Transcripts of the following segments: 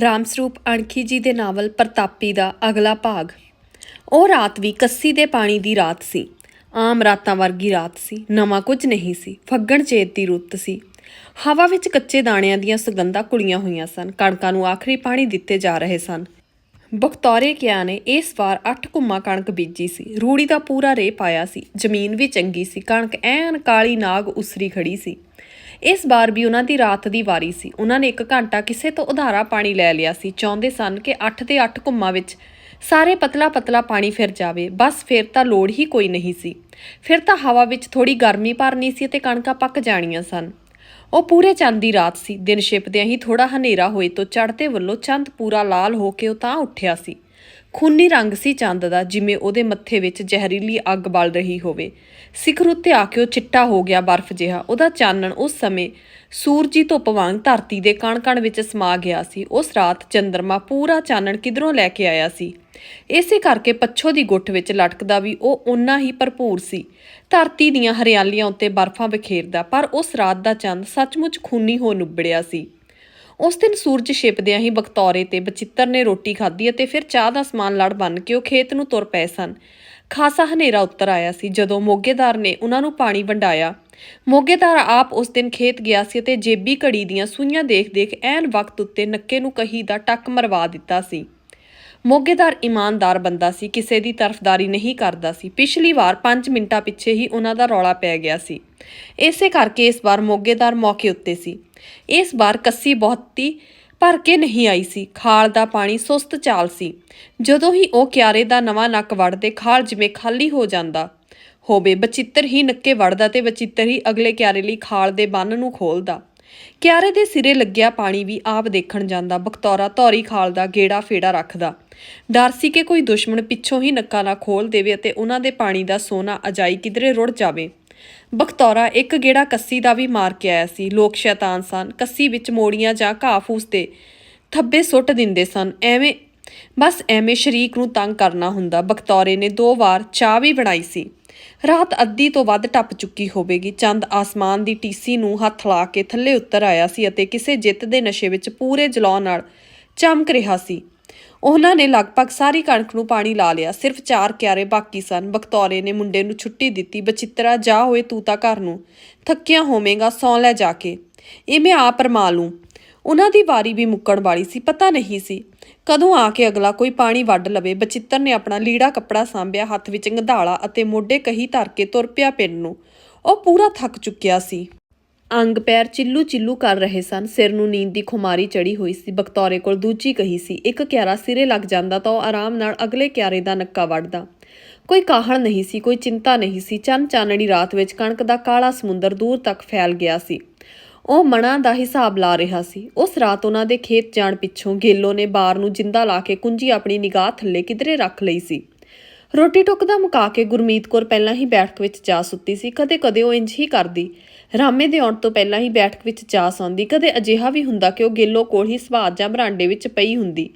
ਰਾਮਸਰੂਪ ਅਣਖੀ ਜੀ ਦੇ ਨਾਵਲ ਪ੍ਰਤਾਪੀ ਦਾ ਅਗਲਾ ਭਾਗ। ਉਹ ਰਾਤ ਵੀ ਕੱਸੀ ਦੇ ਪਾਣੀ ਦੀ ਰਾਤ ਸੀ। ਆਮ ਰਾਤਾਂ ਵਰਗੀ ਰਾਤ ਸੀ। ਨਵਾਂ ਕੁਝ ਨਹੀਂ ਸੀ। ਫੱਗਣ ਚੇਤ ਦੀ ਰੁੱਤ ਸੀ। ਹਵਾ ਵਿੱਚ ਕੱਚੇ ਦਾਣਿਆਂ ਦੀਆਂ ਸੁਗੰਧਾਂ ਕੁੜੀਆਂ ਹੋਈਆਂ ਸਨ। ਕਣਕਾਂ ਨੂੰ ਆਖਰੀ ਪਾਣੀ ਦਿੱਤੇ ਜਾ ਰਹੇ ਸਨ। ਬਖਤੌਰੇ ਕਿਆ ਨੇ, ਇਸ ਵਾਰ 8 ਕੁੰਮਾ ਕਣਕ ਬੀਜੀ ਸੀ। ਰੂੜੀ ਦਾ ਪੂਰਾ ਰੇ ਪਾਇਆ ਸੀ। ਜ਼ਮੀਨ ਵੀ ਚੰਗੀ ਸੀ। ਕਣਕ ਐਨ ਕਾਲੀ ਨਾਗ ਉਸਰੀ ਖੜੀ ਸੀ। ਇਸ ਵਾਰ ਵੀ ਉਹਨਾਂ ਦੀ ਰਾਤ ਦੀ ਵਾਰੀ ਸੀ। ਉਹਨਾਂ ਨੇ ਇੱਕ ਘੰਟਾ ਕਿਸੇ ਤੋਂ ਉਧਾਰਾ ਪਾਣੀ ਲੈ ਲਿਆ ਸੀ। ਚਾਹੁੰਦੇ ਸਨ ਕਿ 8 ਦੇ 8 ਘੁੰਮਾਂ ਵਿੱਚ ਸਾਰੇ ਪਤਲਾ ਪਤਲਾ ਪਾਣੀ ਫਿਰ ਜਾਵੇ। ਬਸ ਫਿਰ ਤਾਂ ਲੋੜ ਹੀ ਕੋਈ ਨਹੀਂ ਸੀ। ਫਿਰ ਤਾਂ ਹਵਾ ਵਿੱਚ ਥੋੜੀ ਗਰਮੀ ਭਰਨੀ ਸੀ ਤੇ ਕਣਕਾਂ ਪੱਕ ਜਾਣੀਆਂ ਸਨ। ਉਹ ਪੂਰੇ ਚੰਦ ਦੀ ਰਾਤ ਸੀ। ਦਿਨ ਛਿਪਦਿਆਂ ਹੀ ਥੋੜਾ ਹਨੇਰਾ ਹੋਏ ਤੋਂ ਚੜ੍ਹਦੇ ਵੱਲੋਂ ਚੰਦ ਪੂਰਾ ਲਾਲ ਹੋ ਕੇ ਉਹ ਤਾਂ ਉੱਠਿਆ ਸੀ। ਖੂਨੀ ਰੰਗ ਸੀ ਚੰਦ ਦਾ, ਜਿਵੇਂ ਉਹਦੇ ਮੱਥੇ ਵਿੱਚ ਜ਼ਹਿਰੀਲੀ ਅੱਗ ਬਲ ਰਹੀ ਹੋਵੇ। ਸਿਖਰ ਉੱਤੇ ਆ ਕੇ ਉਹ ਚਿੱਟਾ ਹੋ ਗਿਆ ਬਰਫ਼ ਜਿਹਾ। ਉਹਦਾ ਚਾਨਣ ਉਸ ਸਮੇਂ ਸੂਰਜੀ ਧੁੱਪ ਵਾਂਗ ਧਰਤੀ ਦੇ ਕਣ-ਕਣ ਵਿੱਚ ਸਮਾ ਗਿਆ ਸੀ। ਉਸ ਰਾਤ ਚੰਦਰਮਾ ਪੂਰਾ ਚਾਨਣ ਕਿਧਰੋਂ ਲੈ ਕੇ ਆਇਆ ਸੀ? ਇਸੇ ਕਰਕੇ ਪੱਛੋ ਦੀ ਗੁੱਠ ਵਿੱਚ ਲਟਕਦਾ ਵੀ ਉਹ ਓਨਾ ਹੀ ਭਰਪੂਰ ਸੀ। ਧਰਤੀ ਦੀਆਂ ਹਰਿਆਲੀਆਂ ਉੱਤੇ ਬਰਫ਼ਾਂ ਬਿਖੇਰਦਾ ਪਰ ਉਸ ਰਾਤ ਦਾ ਚੰਦ ਸੱਚਮੁੱਚ ਖੂਨੀ ਹੋ ਨੁੱਬੜਿਆ ਸੀ। ਉਸ ਦਿਨ ਸੂਰਜ ਛਿਪਦਿਆਂ ਹੀ ਬਖਤੌਰੇ ਤੇ ਬਚਿੱਤਰ ਨੇ ਰੋਟੀ ਖਾਧੀ ਅਤੇ ਫਿਰ ਚਾਹ ਦਾ ਸਮਾਨ ਲੜ ਬਣ ਕੇ ਉਹ ਖੇਤ ਨੂੰ ਤੁਰ ਪਏ ਸਨ। ਖਾਸਾ ਹਨੇਰਾ ਉੱਤਰ ਆਇਆ ਸੀ ਜਦੋਂ ਮੋਗੇਦਾਰ ਨੇ ਉਹਨਾਂ ਨੂੰ ਪਾਣੀ ਵੰਡਾਇਆ। ਮੋਗੇਦਾਰ ਆਪ ਉਸ ਦਿਨ ਖੇਤ ਗਿਆ ਸੀ ਅਤੇ ਜੇਬੀ ਘੜੀ ਦੀਆਂ ਸੂਈਆਂ ਦੇਖ-ਦੇਖ ਐਨ ਵਕਤ ਉੱਤੇ ਨੱਕੇ ਨੂੰ ਕਹੀ ਦਾ ਟੱਕ ਮਰਵਾ ਦਿੱਤਾ ਸੀ। ਮੋਗੇਦਾਰ ਇਮਾਨਦਾਰ ਬੰਦਾ ਸੀ, ਕਿਸੇ ਦੀ ਤਰਫਦਾਰੀ ਨਹੀਂ ਕਰਦਾ ਸੀ। ਪਿਛਲੀ ਵਾਰ 5 ਮਿੰਟਾਂ ਪਿੱਛੇ ਹੀ ਉਹਨਾਂ ਦਾ ਰੌਲਾ ਪੈ ਗਿਆ ਸੀ। ਇਸੇ ਕਰਕੇ ਇਸ ਵਾਰ ਮੋਗੇਦਾਰ ਮੌਕੇ ਉੱਤੇ ਸੀ। ਇਸ ਵਾਰ ਕੱਸੀ ਬਹੁਤੀ ਭਰ ਕੇ ਨਹੀਂ ਆਈ ਸੀ। ਖਾਲ ਦਾ ਪਾਣੀ ਸੁਸਤ ਚਾਲ ਸੀ। ਜਦੋਂ ਹੀ ਉਹ ਕਿਆਰੇ ਦਾ ਨਵਾਂ ਨੱਕ ਵੜਦੇ ਖਾਲ ਜਿਵੇਂ ਖਾਲੀ ਹੋ ਜਾਂਦਾ ਹੋਵੇ, ਬਚਿੱਤਰ ਹੀ ਨੱਕੇ ਵੜਦਾ ਤੇ ਬਚਿੱਤਰ ਹੀ ਅਗਲੇ ਕਿਆਰੇ ਲਈ ਖਾਲ ਦੇ ਬੰਨ ਨੂੰ ਖੋਲਦਾ ਕਿਆਰੇ ਦੇ ਸਿਰੇ ਲੱਗਿਆ ਪਾਣੀ ਵੀ ਆਪ ਦੇਖਣ ਜਾਂਦਾ, ਬਖਤੌਰਾ ਧੌਰੀ ਖਾਲ ਦਾ ਗੇੜਾ ਫੇੜਾ ਰੱਖਦਾ। ਡਰ ਸੀ ਕਿ ਕੋਈ ਦੁਸ਼ਮਣ ਪਿੱਛੋਂ ਹੀ ਨੱਕਾ ਨਾ ਖੋਲ ਦੇਵੇ ਅਤੇ ਉਹਨਾਂ ਦੇ ਪਾਣੀ ਦਾ ਸੋਨਾ ਅਜਾਈ ਕਿਧਰੇ ਰੁੜ ਜਾਵੇ। ਬਖਤੌਰਾ ਇੱਕ ਗੇੜਾ ਕੱਸੀ ਦਾ ਵੀ ਮਾਰ ਕੇ ਆਇਆ ਸੀ। ਲੋਕ ਸ਼ੈਤਾਨ ਸਨ। ਕੱਸੀ ਵਿੱਚ ਮੋੜੀਆਂ ਜਾਂ ਘਾਹ ਫੂਸ ਦੇ ਥੱਬੇ ਸੁੱਟ ਦਿੰਦੇ ਸਨ। ਐਵੇਂ, ਬਸ ਐਵੇਂ ਸ਼ਰੀਕ ਨੂੰ ਤੰਗ ਕਰਨਾ ਹੁੰਦਾ। ਬਖਤੌਰੇ ਨੇ ਦੋ ਵਾਰ ਚਾਹ ਵੀ ਬਣਾਈ ਸੀ। ਰਾਤ ਅੱਧੀ ਤੋਂ ਵੱਧ ਟੱਪ ਚੁੱਕੀ ਹੋਵੇਗੀ। ਚੰਦ ਆਸਮਾਨ ਦੀ ਟੀਸੀ ਨੂੰ ਹੱਥ ਲਾ ਕੇ ਥੱਲੇ ਉੱਤਰ ਆਇਆ ਸੀ ਅਤੇ ਕਿਸੇ ਜਿੱਤ ਦੇ ਨਸ਼ੇ ਵਿੱਚ ਪੂਰੇ ਜਲਾਉ ਨਾਲ ਚਮਕ ਰਿਹਾ ਸੀ। ਉਹਨਾਂ ਨੇ ਲਗਭਗ ਸਾਰੀ ਕਣਕ ਨੂੰ ਪਾਣੀ ਲਾ ਲਿਆ। ਸਿਰਫ ਚਾਰ ਕਿਆਰੇ ਬਾਕੀ ਸਨ। ਬਖਤੌਰੇ ਨੇ ਮੁੰਡੇ ਨੂੰ ਛੁੱਟੀ ਦਿੱਤੀ। ਬਚਿੱਤਰਾ, ਜਾ ਹੋਏ ਤੂੰ ਤਾਂ ਘਰ ਨੂੰ। ਥੱਕਿਆ ਹੋਵੇਂਗਾ, ਸੌਂ ਲੈ ਜਾ ਕੇ। ਇਹ ਮੈਂ ਆਪ ਰਮਾ ਲੂੰ ਉਹਨਾਂ ਦੀ ਵਾਰੀ ਵੀ ਮੁੱਕਣ ਵਾਲੀ ਸੀ, ਪਤਾ ਨਹੀਂ ਸੀ। ਕਦੋਂ ਆ ਕੇ ਅਗਲਾ ਕੋਈ ਪਾਣੀ ਵੱਢ ਲਵੇ, ਬਚਿੱਤਰ ਨੇ ਆਪਣਾ ਲੀੜਾ ਕੱਪੜਾ ਸਾਂਭਿਆ, ਹੱਥ ਵਿੱਚ ਗੰਧਾਲਾ ਅਤੇ ਮੋਢੇ ਕਹੀ ਧਰ ਕੇ ਤੁਰ ਪਿਆ ਪਿੰਡ ਨੂੰ। ਉਹ ਪੂਰਾ ਥੱਕ ਚੁੱਕਿਆ ਸੀ। ਅੰਗ ਪੈਰ ਚਿੱਲੂ ਚਿੱਲੂ ਕਰ ਰਹੇ ਸਨ, ਸਿਰ ਨੂੰ ਨੀਂਦ ਦੀ ਖੁਮਾਰੀ ਚੜੀ ਹੋਈ ਸੀ। ਬਖਤੌਰੇ ਕੋਲ ਦੂਜੀ ਕਹੀ ਸੀ, ਇੱਕ ਕਿਆਰਾ ਸਿਰੇ ਲੱਗ ਜਾਂਦਾ ਤਾਂ ਉਹ ਆਰਾਮ ਨਾਲ ਅਗਲੇ ਕਿਆਰੇ ਦਾ ਨੱਕਾ ਵੱਢਦਾ। ਕੋਈ ਕਾਹਲ ਨਹੀਂ ਸੀ, ਕੋਈ ਚਿੰਤਾ ਨਹੀਂ ਸੀ। ਚੰਨ ਚਾਨਣੀ ਰਾਤ ਵਿੱਚ ਕਣਕ ਦਾ ਕਾਲਾ ਸਮੁੰਦਰ ਦੂਰ ਤੱਕ ਫੈਲ ਗਿਆ ਸੀ। ਉਹ ਮਣਾ ਦਾ ਹਿਸਾਬ ਲਾ ਰਿਹਾ ਸੀ। ਉਸ ਰਾਤ ਉਹਨਾਂ ਦੇ ਖੇਤ ਜਾਣ ਪਿੱਛੋਂ ਗੇਲੋ ਨੇ ਬਾਰ ਨੂੰ ਜਿੰਦਾ ਲਾ ਕੇ ਕੁੰਜੀ ਆਪਣੀ ਨਿਗਾਹ ਥੱਲੇ ਕਿਧਰੇ ਰੱਖ ਲਈ ਸੀ। ਰੋਟੀ ਟੁੱਕ ਦਾ ਮੁਕਾ ਕੇ ਗੁਰਮੀਤ ਕੌਰ ਪਹਿਲਾਂ ਹੀ ਬੈਠਕ ਵਿੱਚ ਜਾ ਸੁੱਤੀ ਸੀ। ਕਦੇ-ਕਦੇ ਉਹ ਇੰਜ ਹੀ ਕਰਦੀ। ਰਾਮੇ ਦੇ ਆਉਣ ਤੋਂ ਪਹਿਲਾਂ ਹੀ ਬੈਠਕ ਵਿੱਚ ਜਾ ਸੌਂਦੀ। ਕਦੇ ਅਜਿਹਾ ਵੀ ਹੁੰਦਾ ਕਿ ਉਹ ਗੇਲੋ ਕੋਲ ਹੀ ਸਵਾਦ ਜਾਂ ਬਰਾਂਡੇ ਵਿੱਚ ਪਈ ਹੁੰਦੀ।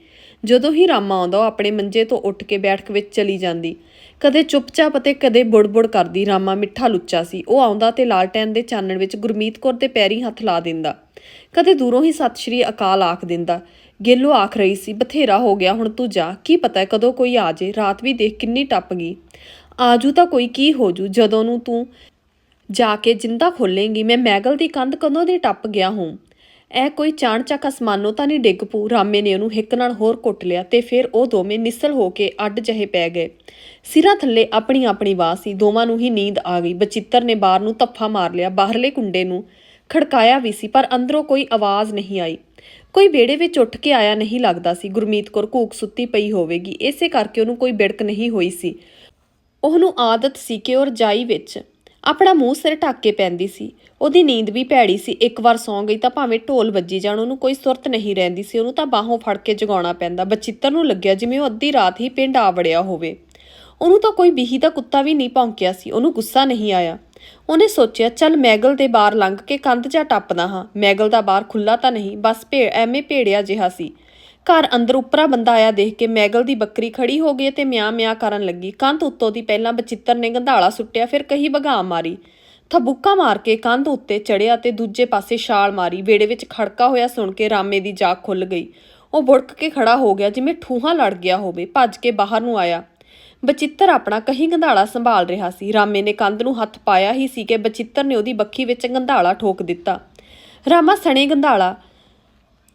ਜਦੋਂ ਹੀ ਰਾਮਾ ਆਉਂਦਾ, ਉਹ ਆਪਣੇ ਮੰਜੇ ਤੋਂ ਉੱਠ ਕੇ ਬੈਠਕ ਵਿੱਚ ਚਲੀ ਜਾਂਦੀ। ਕਦੇ ਚੁੱਪਚਾਪ ਅਤੇ ਕਦੇ ਬੁੜਬੁੜ ਕਰਦੀ ਰਾਮਾ ਮਿੱਠਾ ਲੁੱਚਾ ਸੀ। ਉਹ ਆਉਂਦਾ ਤੇ ਲਾਲਟੈਨ ਦੇ ਚਾਨਣ ਵਿੱਚ ਗੁਰਮੀਤ ਕੌਰ ਦੇ ਪੈਰੀ ਹੱਥ ਲਾ ਦਿੰਦਾ। ਕਦੇ ਦੂਰੋਂ ਹੀ ਸਤਿ ਸ਼੍ਰੀ ਅਕਾਲ ਆਖ ਦਿੰਦਾ। ਗੇਲੋ ਆਖ ਰਹੀ ਸੀ, ਬਥੇਰਾ ਹੋ ਗਿਆ, ਹੁਣ ਤੂੰ ਜਾ। ਕੀ ਪਤਾ ਕਦੋਂ ਕੋਈ ਆ ਜੇ, ਰਾਤ ਵੀ ਦੇਖ ਕਿੰਨੀ ਟੱਪ ਗਈ। ਆਜੂ ਤਾਂ ਕੋਈ ਕੀ ਹੋਜੂ ਜਦੋਂ ਨੂੰ ਤੂੰ ਜਾ ਕੇ ਜਿੰਦਾ ਖੋਲੇਂਗੀ, ਮੈਂ ਮੈਗਲ ਦੀ ਕੰਧ ਕਦੋਂ ਦੀ ਟੱਪ ਗਿਆ ਹੂੰ? ਇਹ ਕੋਈ ਚਾਣਚੱਕ ਅਸਮਾਨੋਂ ਤਾਂ ਨਹੀਂ ਡਿੱਗ ਪੂ ਰਾਮੇ ਨੇ ਉਹਨੂੰ ਹਿੱਕ ਨਾਲ ਹੋਰ ਕੁੱਟ ਲਿਆ ਤੇ ਫਿਰ ਉਹ ਦੋਵੇਂ ਨਿਸਲ ਹੋ ਕੇ ਅੱਡ ਜਹੇ ਪੈ ਗਏ। ਸਿਰਾਂ ਥੱਲੇ ਆਪਣੀ ਆਪਣੀ ਵਾਹ ਸੀ। ਦੋਵਾਂ ਨੂੰ ਹੀ ਨੀਂਦ ਆ ਗਈ। ਬਚਿੱਤਰ ਨੇ ਬਾਹਰ ਨੂੰ ਤੱਫਾ ਮਾਰ ਲਿਆ ਬਾਹਰਲੇ ਕੁੰਡੇ ਨੂੰ। ਖੜਕਾਇਆ ਵੀ ਸੀ, ਪਰ ਅੰਦਰੋਂ ਕੋਈ ਆਵਾਜ਼ ਨਹੀਂ ਆਈ। ਕੋਈ ਵਿਹੜੇ ਵਿੱਚ ਉੱਠ ਕੇ ਆਇਆ ਨਹੀਂ ਲੱਗਦਾ ਸੀ। ਗੁਰਮੀਤ ਕੌਰ ਘੂਕ ਸੁੱਤੀ ਪਈ ਹੋਵੇਗੀ। ਇਸੇ ਕਰਕੇ ਉਹਨੂੰ ਕੋਈ ਬਿੜਕ ਨਹੀਂ ਹੋਈ ਸੀ। ਉਹਨੂੰ ਆਦਤ ਸੀ ਕਿ ਉਹ ਰਜਾਈ ਵਿੱਚ ਆਪਣਾ ਮੂੰਹ ਸਿਰ ਢੱਕ ਕੇ ਪੈਂਦੀ ਸੀ। ਉਹਦੀ ਨੀਂਦ ਵੀ ਭੈੜੀ ਸੀ। ਇੱਕ ਵਾਰ ਸੌਂ ਗਈ ਤਾਂ ਭਾਵੇਂ ਢੋਲ ਵੱਜੀ ਜਾਣ, ਉਹਨੂੰ ਕੋਈ ਸੁਰਤ ਨਹੀਂ ਰਹਿੰਦੀ ਸੀ। ਉਹਨੂੰ ਤਾਂ ਬਾਹੋਂ ਫੜ ਕੇ ਜਗਾਉਣਾ ਪੈਂਦਾ। ਬਚਿੱਤਰ ਨੂੰ ਲੱਗਿਆ ਜਿਵੇਂ ਉਹ ਅੱਧੀ ਰਾਤ ਹੀ ਪਿੰਡ ਆ ਵੜਿਆ ਹੋਵੇ। ਉਹਨੂੰ ਤਾਂ ਕੋਈ ਬੀਹੀ ਦਾ ਕੁੱਤਾ ਵੀ ਨਹੀਂ ਭੌਂਕਿਆ ਸੀ। ਉਹਨੂੰ ਗੁੱਸਾ ਨਹੀਂ ਆਇਆ। ਉਹਨੇ ਸੋਚਿਆ, ਚੱਲ ਮੈਗਲ ਦੇ ਬਾਹਰ ਲੰਘ ਕੇ ਕੰਧ ਜਾ ਟੱਪਦਾ ਹਾਂ। ਮੈਗਲ ਦਾ ਬਾਹਰ ਖੁੱਲਾ ਤਾਂ ਨਹੀਂ। ਬਸ ਭੇ, ਐਵੇਂ ਭੇੜਿਆ ਜਿਹਾ ਸੀ। ਘਰ ਅੰਦਰ ਉਪਰਾ ਬੰਦਾ ਆਇਆ ਦੇਖ ਕੇ ਮੈਗਲ ਦੀ ਬੱਕਰੀ ਖੜੀ ਹੋ ਗਈ ਤੇ ਮਿਆਂ ਮਿਆਂ ਕਰਨ ਲੱਗੀ। ਕੰਧ ਉੱਤੋਂ ਦੀ ਪਹਿਲਾਂ ਬਚਿੱਤਰ ਨੇ ਗੰਧਾਲਾ ਸੁੱਟਿਆ, ਫਿਰ ਕਹੀ ਭਗਾ ਮਾਰੀ। ਥਬੁੱਕਾ ਮਾਰ ਕੇ ਕੰਧ ਉੱਤੇ ਚੜਿਆ ਤੇ ਦੂਜੇ ਪਾਸੇ ਛਾਲ ਮਾਰੀ। ਵੇੜੇ ਵਿੱਚ ਖੜਕਾ ਹੋਇਆ ਸੁਣ ਕੇ ਰਾਮੇ ਦੀ ਜਾਗ ਖੁੱਲ ਗਈ। ਉਹ ਬੁੜਕ ਕੇ ਖੜਾ ਹੋ ਗਿਆ ਜਿਵੇਂ ਠੂਹਾਂ ਲੜ ਗਿਆ ਹੋਵੇ, ਭੱਜ ਕੇ ਬਾਹਰ ਨੂੰ ਆਇਆ। ਬਚਿੱਤਰ ਆਪਣਾ ਕਹੀ ਗੰਧਾਲਾ ਸੰਭਾਲ ਰਿਹਾ ਸੀ। ਰਾਮੇ ਨੇ ਕੰਧ ਨੂੰ ਹੱਥ ਪਾਇਆ ਹੀ ਸੀ ਕਿ ਬਚਿੱਤਰ ਨੇ ਉਹਦੀ ਬੱਖੀ ਵਿੱਚ ਗੰਧਾਲਾ ਠੋਕ ਦਿੱਤਾ। ਰਾਮਾ ਸਣੇ ਗੰਧਾਲਾ,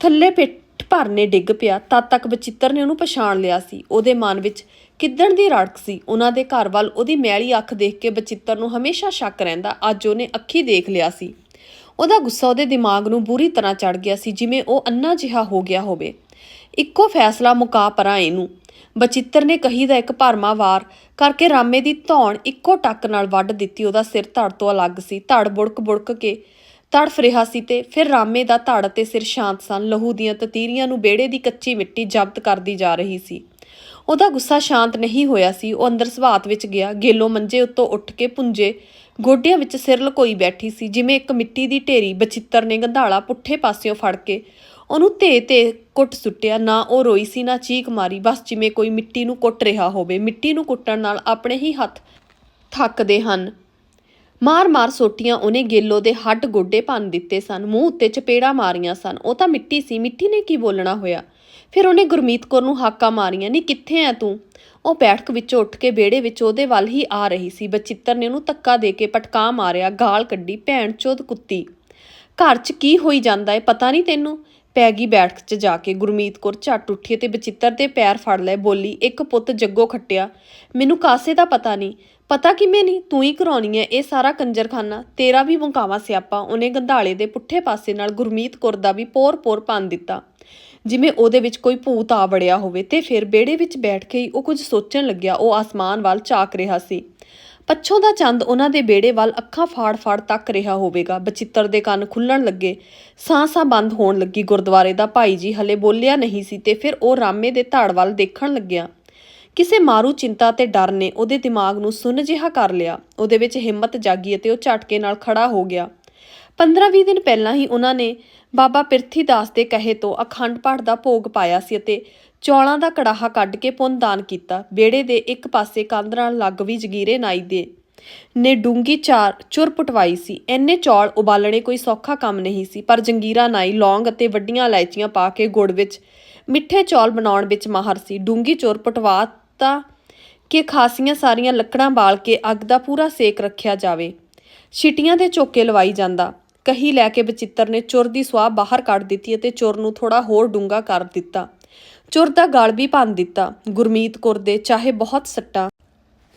ਥੱਲੇ ਪਿੱਠ ਭਰਨੇ ਡਿੱਗ ਪਿਆ, ਤਦ ਤੱਕ ਬਚਿੱਤਰ ਨੇ ਉਹਨੂੰ ਪਛਾਣ ਲਿਆ ਸੀ। ਉਹਦੇ ਮਨ ਵਿੱਚ ਕਿੱਦਣ ਦੀ ਰੜਕ ਸੀ। ਉਹਨਾਂ ਦੇ ਘਰ ਵੱਲ ਉਹਦੀ ਮੈਲੀ ਅੱਖ ਦੇਖ ਕੇ ਬਚਿੱਤਰ ਨੂੰ ਹਮੇਸ਼ਾ ਸ਼ੱਕ ਰਹਿੰਦਾ। ਅੱਜ ਉਹਨੇ ਅੱਖੀ ਦੇਖ ਲਿਆ ਸੀ। ਉਹਦਾ ਗੁੱਸਾ ਉਹਦੇ ਦਿਮਾਗ ਨੂੰ ਬੁਰੀ ਤਰ੍ਹਾਂ ਚੜ ਗਿਆ ਸੀ, ਜਿਵੇਂ ਉਹ ਅੰਨਾ ਜਿਹਾ ਹੋ ਗਿਆ ਹੋਵੇ। ਇੱਕੋ ਫੈਸਲਾ ਮੁਕਾ ਪਰਾਂ ਇਹਨੂੰ। ਬਚਿੱਤਰ ਨੇ ਕਹੀ ਦਾ ਇੱਕ ਭਰਮਾ ਵਾਰ ਕਰਕੇ ਰਾਮੇ ਦੀ ਧੌਣ ਇੱਕੋ ਟੱਕ ਨਾਲ ਵੱਢ ਦਿੱਤੀ। ਉਹਦਾ ਸਿਰ ਧੜ ਤੋਂ ਅਲੱਗ ਸੀ। ਧੜ ਬੁੜਕ ਬੁੜਕ ਕੇ ਤੜਫ ਰਿਹਾ ਸੀ ਤੇ ਫਿਰ ਰਾਮੇ ਦਾ ਧੜ ਤੇ ਸਿਰ ਸ਼ਾਂਤ ਸਨ। ਲਹੂ ਦੀਆਂ ਤਤੀਰੀਆਂ ਨੂੰ ਬੇੜੇ ਦੀ ਕੱਚੀ ਮਿੱਟੀ ਜ਼ਬਤ ਕਰਦੀ ਜਾ ਰਹੀ ਸੀ। ਉਹਦਾ ਗੁੱਸਾ ਸ਼ਾਂਤ ਨਹੀਂ ਹੋਇਆ ਸੀ। ਉਹ ਅੰਦਰ ਸਵਾਤ ਵਿੱਚ ਗਿਆ। ਗੇਲੋ ਮੰਜੇ ਉੱਤੋਂ ਉੱਠ ਕੇ ਪੁੰਜੇ ਗੋਡਿਆਂ ਵਿੱਚ ਸਿਰ ਲਕੋਈ ਬੈਠੀ ਸੀ, ਜਿਵੇਂ ਇੱਕ ਮਿੱਟੀ ਦੀ ਢੇਰੀ ਬਚਿੱਤਰ ਨੇ ਗੰਧਾਲਾ ਪੁੱਠੇ ਪਾਸਿਓਂ ਫੜ ਕੇ ਉਹਨੂੰ ਧੇ 'ਤੇ ਕੁੱਟ ਸੁੱਟਿਆ। ਨਾ ਉਹ ਰੋਈ ਸੀ, ਨਾ ਚੀਕ ਮਾਰੀ। ਬਸ ਜਿਵੇਂ ਕੋਈ ਮਿੱਟੀ ਨੂੰ ਕੁੱਟ ਰਿਹਾ ਹੋਵੇ। ਮਿੱਟੀ ਨੂੰ ਕੁੱਟਣ ਨਾਲ ਆਪਣੇ ਹੀ ਹੱਥ ਥੱਕਦੇ ਹਨ। ਮਾਰ-ਮਾਰ ਸੋਟੀਆਂ ਉਹਨੇ ਗੇਲੋ ਦੇ ਹੱਡ ਗੋਡੇ ਭੰਨ ਦਿੱਤੇ ਸਨ, ਮੂੰਹ ਉੱਤੇ ਚਪੇੜਾ ਮਾਰੀਆਂ ਸਨ। ਉਹ ਤਾਂ ਮਿੱਟੀ ਸੀ, ਮਿੱਟੀ ਨੇ ਕੀ ਬੋਲਣਾ ਹੋਇਆ? ਫਿਰ ਉਹਨੇ ਗੁਰਮੀਤ ਕੌਰ ਨੂੰ ਹਾਕਾਂ ਮਾਰੀਆਂ ਨਹੀਂ ਕਿੱਥੇ ਐ ਤੂੰ? ਉਹ ਬੈਠਕ ਵਿੱਚੋਂ ਉੱਠ ਕੇ ਵਿਹੜੇ ਵਿੱਚ ਉਹਦੇ ਵੱਲ ਹੀ ਆ ਰਹੀ ਸੀ। ਬਚਿੱਤਰ ਨੇ ਉਹਨੂੰ ਧੱਕਾ ਦੇ ਕੇ ਪਟਕਾ ਮਾਰਿਆ, ਗਾਲ ਕੱਢੀ, ਭੈਣ ਚੋਦ ਕੁੱਤੀ, ਘਰ 'ਚ ਕੀ ਹੋਈ ਜਾਂਦਾ ਏ? ਪਤਾ ਨਹੀਂ ਤੈਨੂੰ? ਪੈ ਗਈ ਬੈਠਕ 'ਚ ਜਾ ਕੇ। ਗੁਰਮੀਤ ਕੌਰ ਝੱਟ ਉੱਠੀ ਤੇ ਬਚਿੱਤਰ ਦੇ ਪੈਰ ਫੜ ਲਏ, ਬੋਲੀ, ਇੱਕ ਪੁੱਤ ਜੱਗੋ ਖੱਟਿਆ, ਮੈਨੂੰ ਕਾਸੇ ਦਾ ਪਤਾ ਨਹੀਂ ਪਤਾ ਕਿਵੇਂ ਨਹੀਂ? ਤੂੰ ਹੀ ਕਰਾਉਣੀ ਐ ਇਹ ਸਾਰਾ ਕੰਜਰਖਾਨਾ। ਤੇਰਾ ਵੀ ਮੁਕਾਵਾ ਸਿਆਪਾ। ਉਹਨੇ ਗੰਧਾਲੇ ਦੇ ਪੁੱਠੇ ਪਾਸੇ ਨਾਲ ਗੁਰਮੀਤ ਕੌਰ ਦਾ ਵੀ ਪੋਰ-ਪੋਰ ਭੰਨ ਦਿੱਤਾ। ਜਿਵੇਂ ਉਹਦੇ ਵਿੱਚ ਕੋਈ ਭੂਤ ਆ ਵੜਿਆ ਹੋਵੇ ਤੇ ਫਿਰ ਬੇੜੇ ਵਿੱਚ ਬੈਠ ਕੇ ਹੀ ਉਹ ਕੁਝ ਸੋਚਣ ਲੱਗਿਆ। ਉਹ ਆਸਮਾਨ ਵੱਲ ਝਾਕ ਰਿਹਾ ਸੀ। ਪੱਛੋਂ ਦਾ ਚੰਦ ਉਹਨਾਂ ਦੇ ਬੇੜੇ ਵੱਲ ਅੱਖਾਂ ਫਾੜ-ਫਾੜ ਤੱਕ ਰਿਹਾ ਹੋਵੇਗਾ। ਬਚਿੱਤਰ ਦੇ ਕੰਨ ਖੁੱਲਣ ਲੱਗੇ। ਸਾਹ-ਸਾਹ ਬੰਦ ਹੋਣ ਲੱਗੀ। ਗੁਰਦੁਆਰੇ ਦਾ ਭਾਈ ਜੀ ਹਲੇ ਬੋਲਿਆ ਨਹੀਂ ਸੀ ਤੇ ਫਿਰ ਉਹ ਰਾਮੇ ਦੇ ਧੜ ਵੱਲ ਦੇਖਣ ਲੱਗਿਆ। ਕਿਸੇ ਮਾਰੂ ਚਿੰਤਾ ਤੇ ਡਰ ਨੇ ਉਹਦੇ ਦਿਮਾਗ ਨੂੰ ਸੁੰਨ ਜਿਹਾ ਕਰ ਲਿਆ। ਉਹਦੇ ਵਿੱਚ ਹਿੰਮਤ ਜਾਗੀ ਅਤੇ ਉਹ ਝਟਕੇ ਨਾਲ ਖੜਾ ਹੋ ਗਿਆ। 15-20 ਦਿਨ ਪਹਿਲਾਂ ਹੀ ਉਹਨਾਂ ਨੇ ਬਾਬਾ ਪਿਰਥੀ ਦਾਸ ਦੇ ਕਹੇ ਤੋਂ ਅਖੰਡ ਪਾਠ ਦਾ ਭੋਗ ਪਾਇਆ ਸੀ ਅਤੇ ਚੌਲਾਂ ਦਾ ਕੜਾਹਾ ਕੱਢ ਕੇ ਪੁੰਨ ਦਾਨ ਕੀਤਾ। ਬੇੜੇ ਦੇ ਇੱਕ ਪਾਸੇ ਕੰਧ ਨਾਲ ਲੱਗ ਵੀ ਜਗੀਰੇ ਨਾਈ ਦੇ ਨੇ ਡੂੰਗੀ ਚਾਰ ਚੁਰ ਪਟਵਾਈ ਸੀ। ਐਨੇ ਚੌਲ ਉਬਾਲਣੇ ਕੋਈ ਸੌਖਾ ਕੰਮ ਨਹੀਂ ਸੀ, ਪਰ ਜੰਗੀਰਾ ਨਾਈ, ਲੌਂਗ ਅਤੇ ਵੱਡੀਆਂ ਇਲਾਇਚੀਆਂ ਪਾ ਕੇ ਗੁੜ ਵਿੱਚ ਮਿੱਠੇ ਚੌਲ ਬਣਾਉਣ ਵਿੱਚ ਮਾਹਰ ਸੀ। ਡੂੰਗੀ ਚੋਰ ਪਟਵਾਤਾ ਕਿ ਖਾਸੀਆਂ ਸਾਰੀਆਂ ਲੱਕੜਾਂ ਬਾਲ ਕੇ ਅੱਗ ਦਾ ਪੂਰਾ ਸੇਕ ਰੱਖਿਆ ਜਾਵੇ। ਛਿਟੀਆਂ ਦੇ ਚੋਕੇ ਲਵਾਈ ਜਾਂਦਾ। ਕਹੀ ਲੈ ਕੇ ਬਚਿੱਤਰ ਨੇ ਚੁਰ ਦੀ ਸਵਾਹ ਬਾਹਰ ਕੱਢ ਦਿੱਤੀ ਅਤੇ ਚੁਰ ਨੂੰ ਥੋੜਾ ਹੋਰ ਡੂੰਗਾ ਕਰ ਦਿੱਤਾ। ਚੁਰ ਦਾ ਗਲ ਵੀ ਭੰਨ ਦਿੱਤਾ। ਗੁਰਮੀਤ ਕੌਰ ਦੇ ਚਾਹੇ ਬਹੁਤ ਸੱਟਾਂ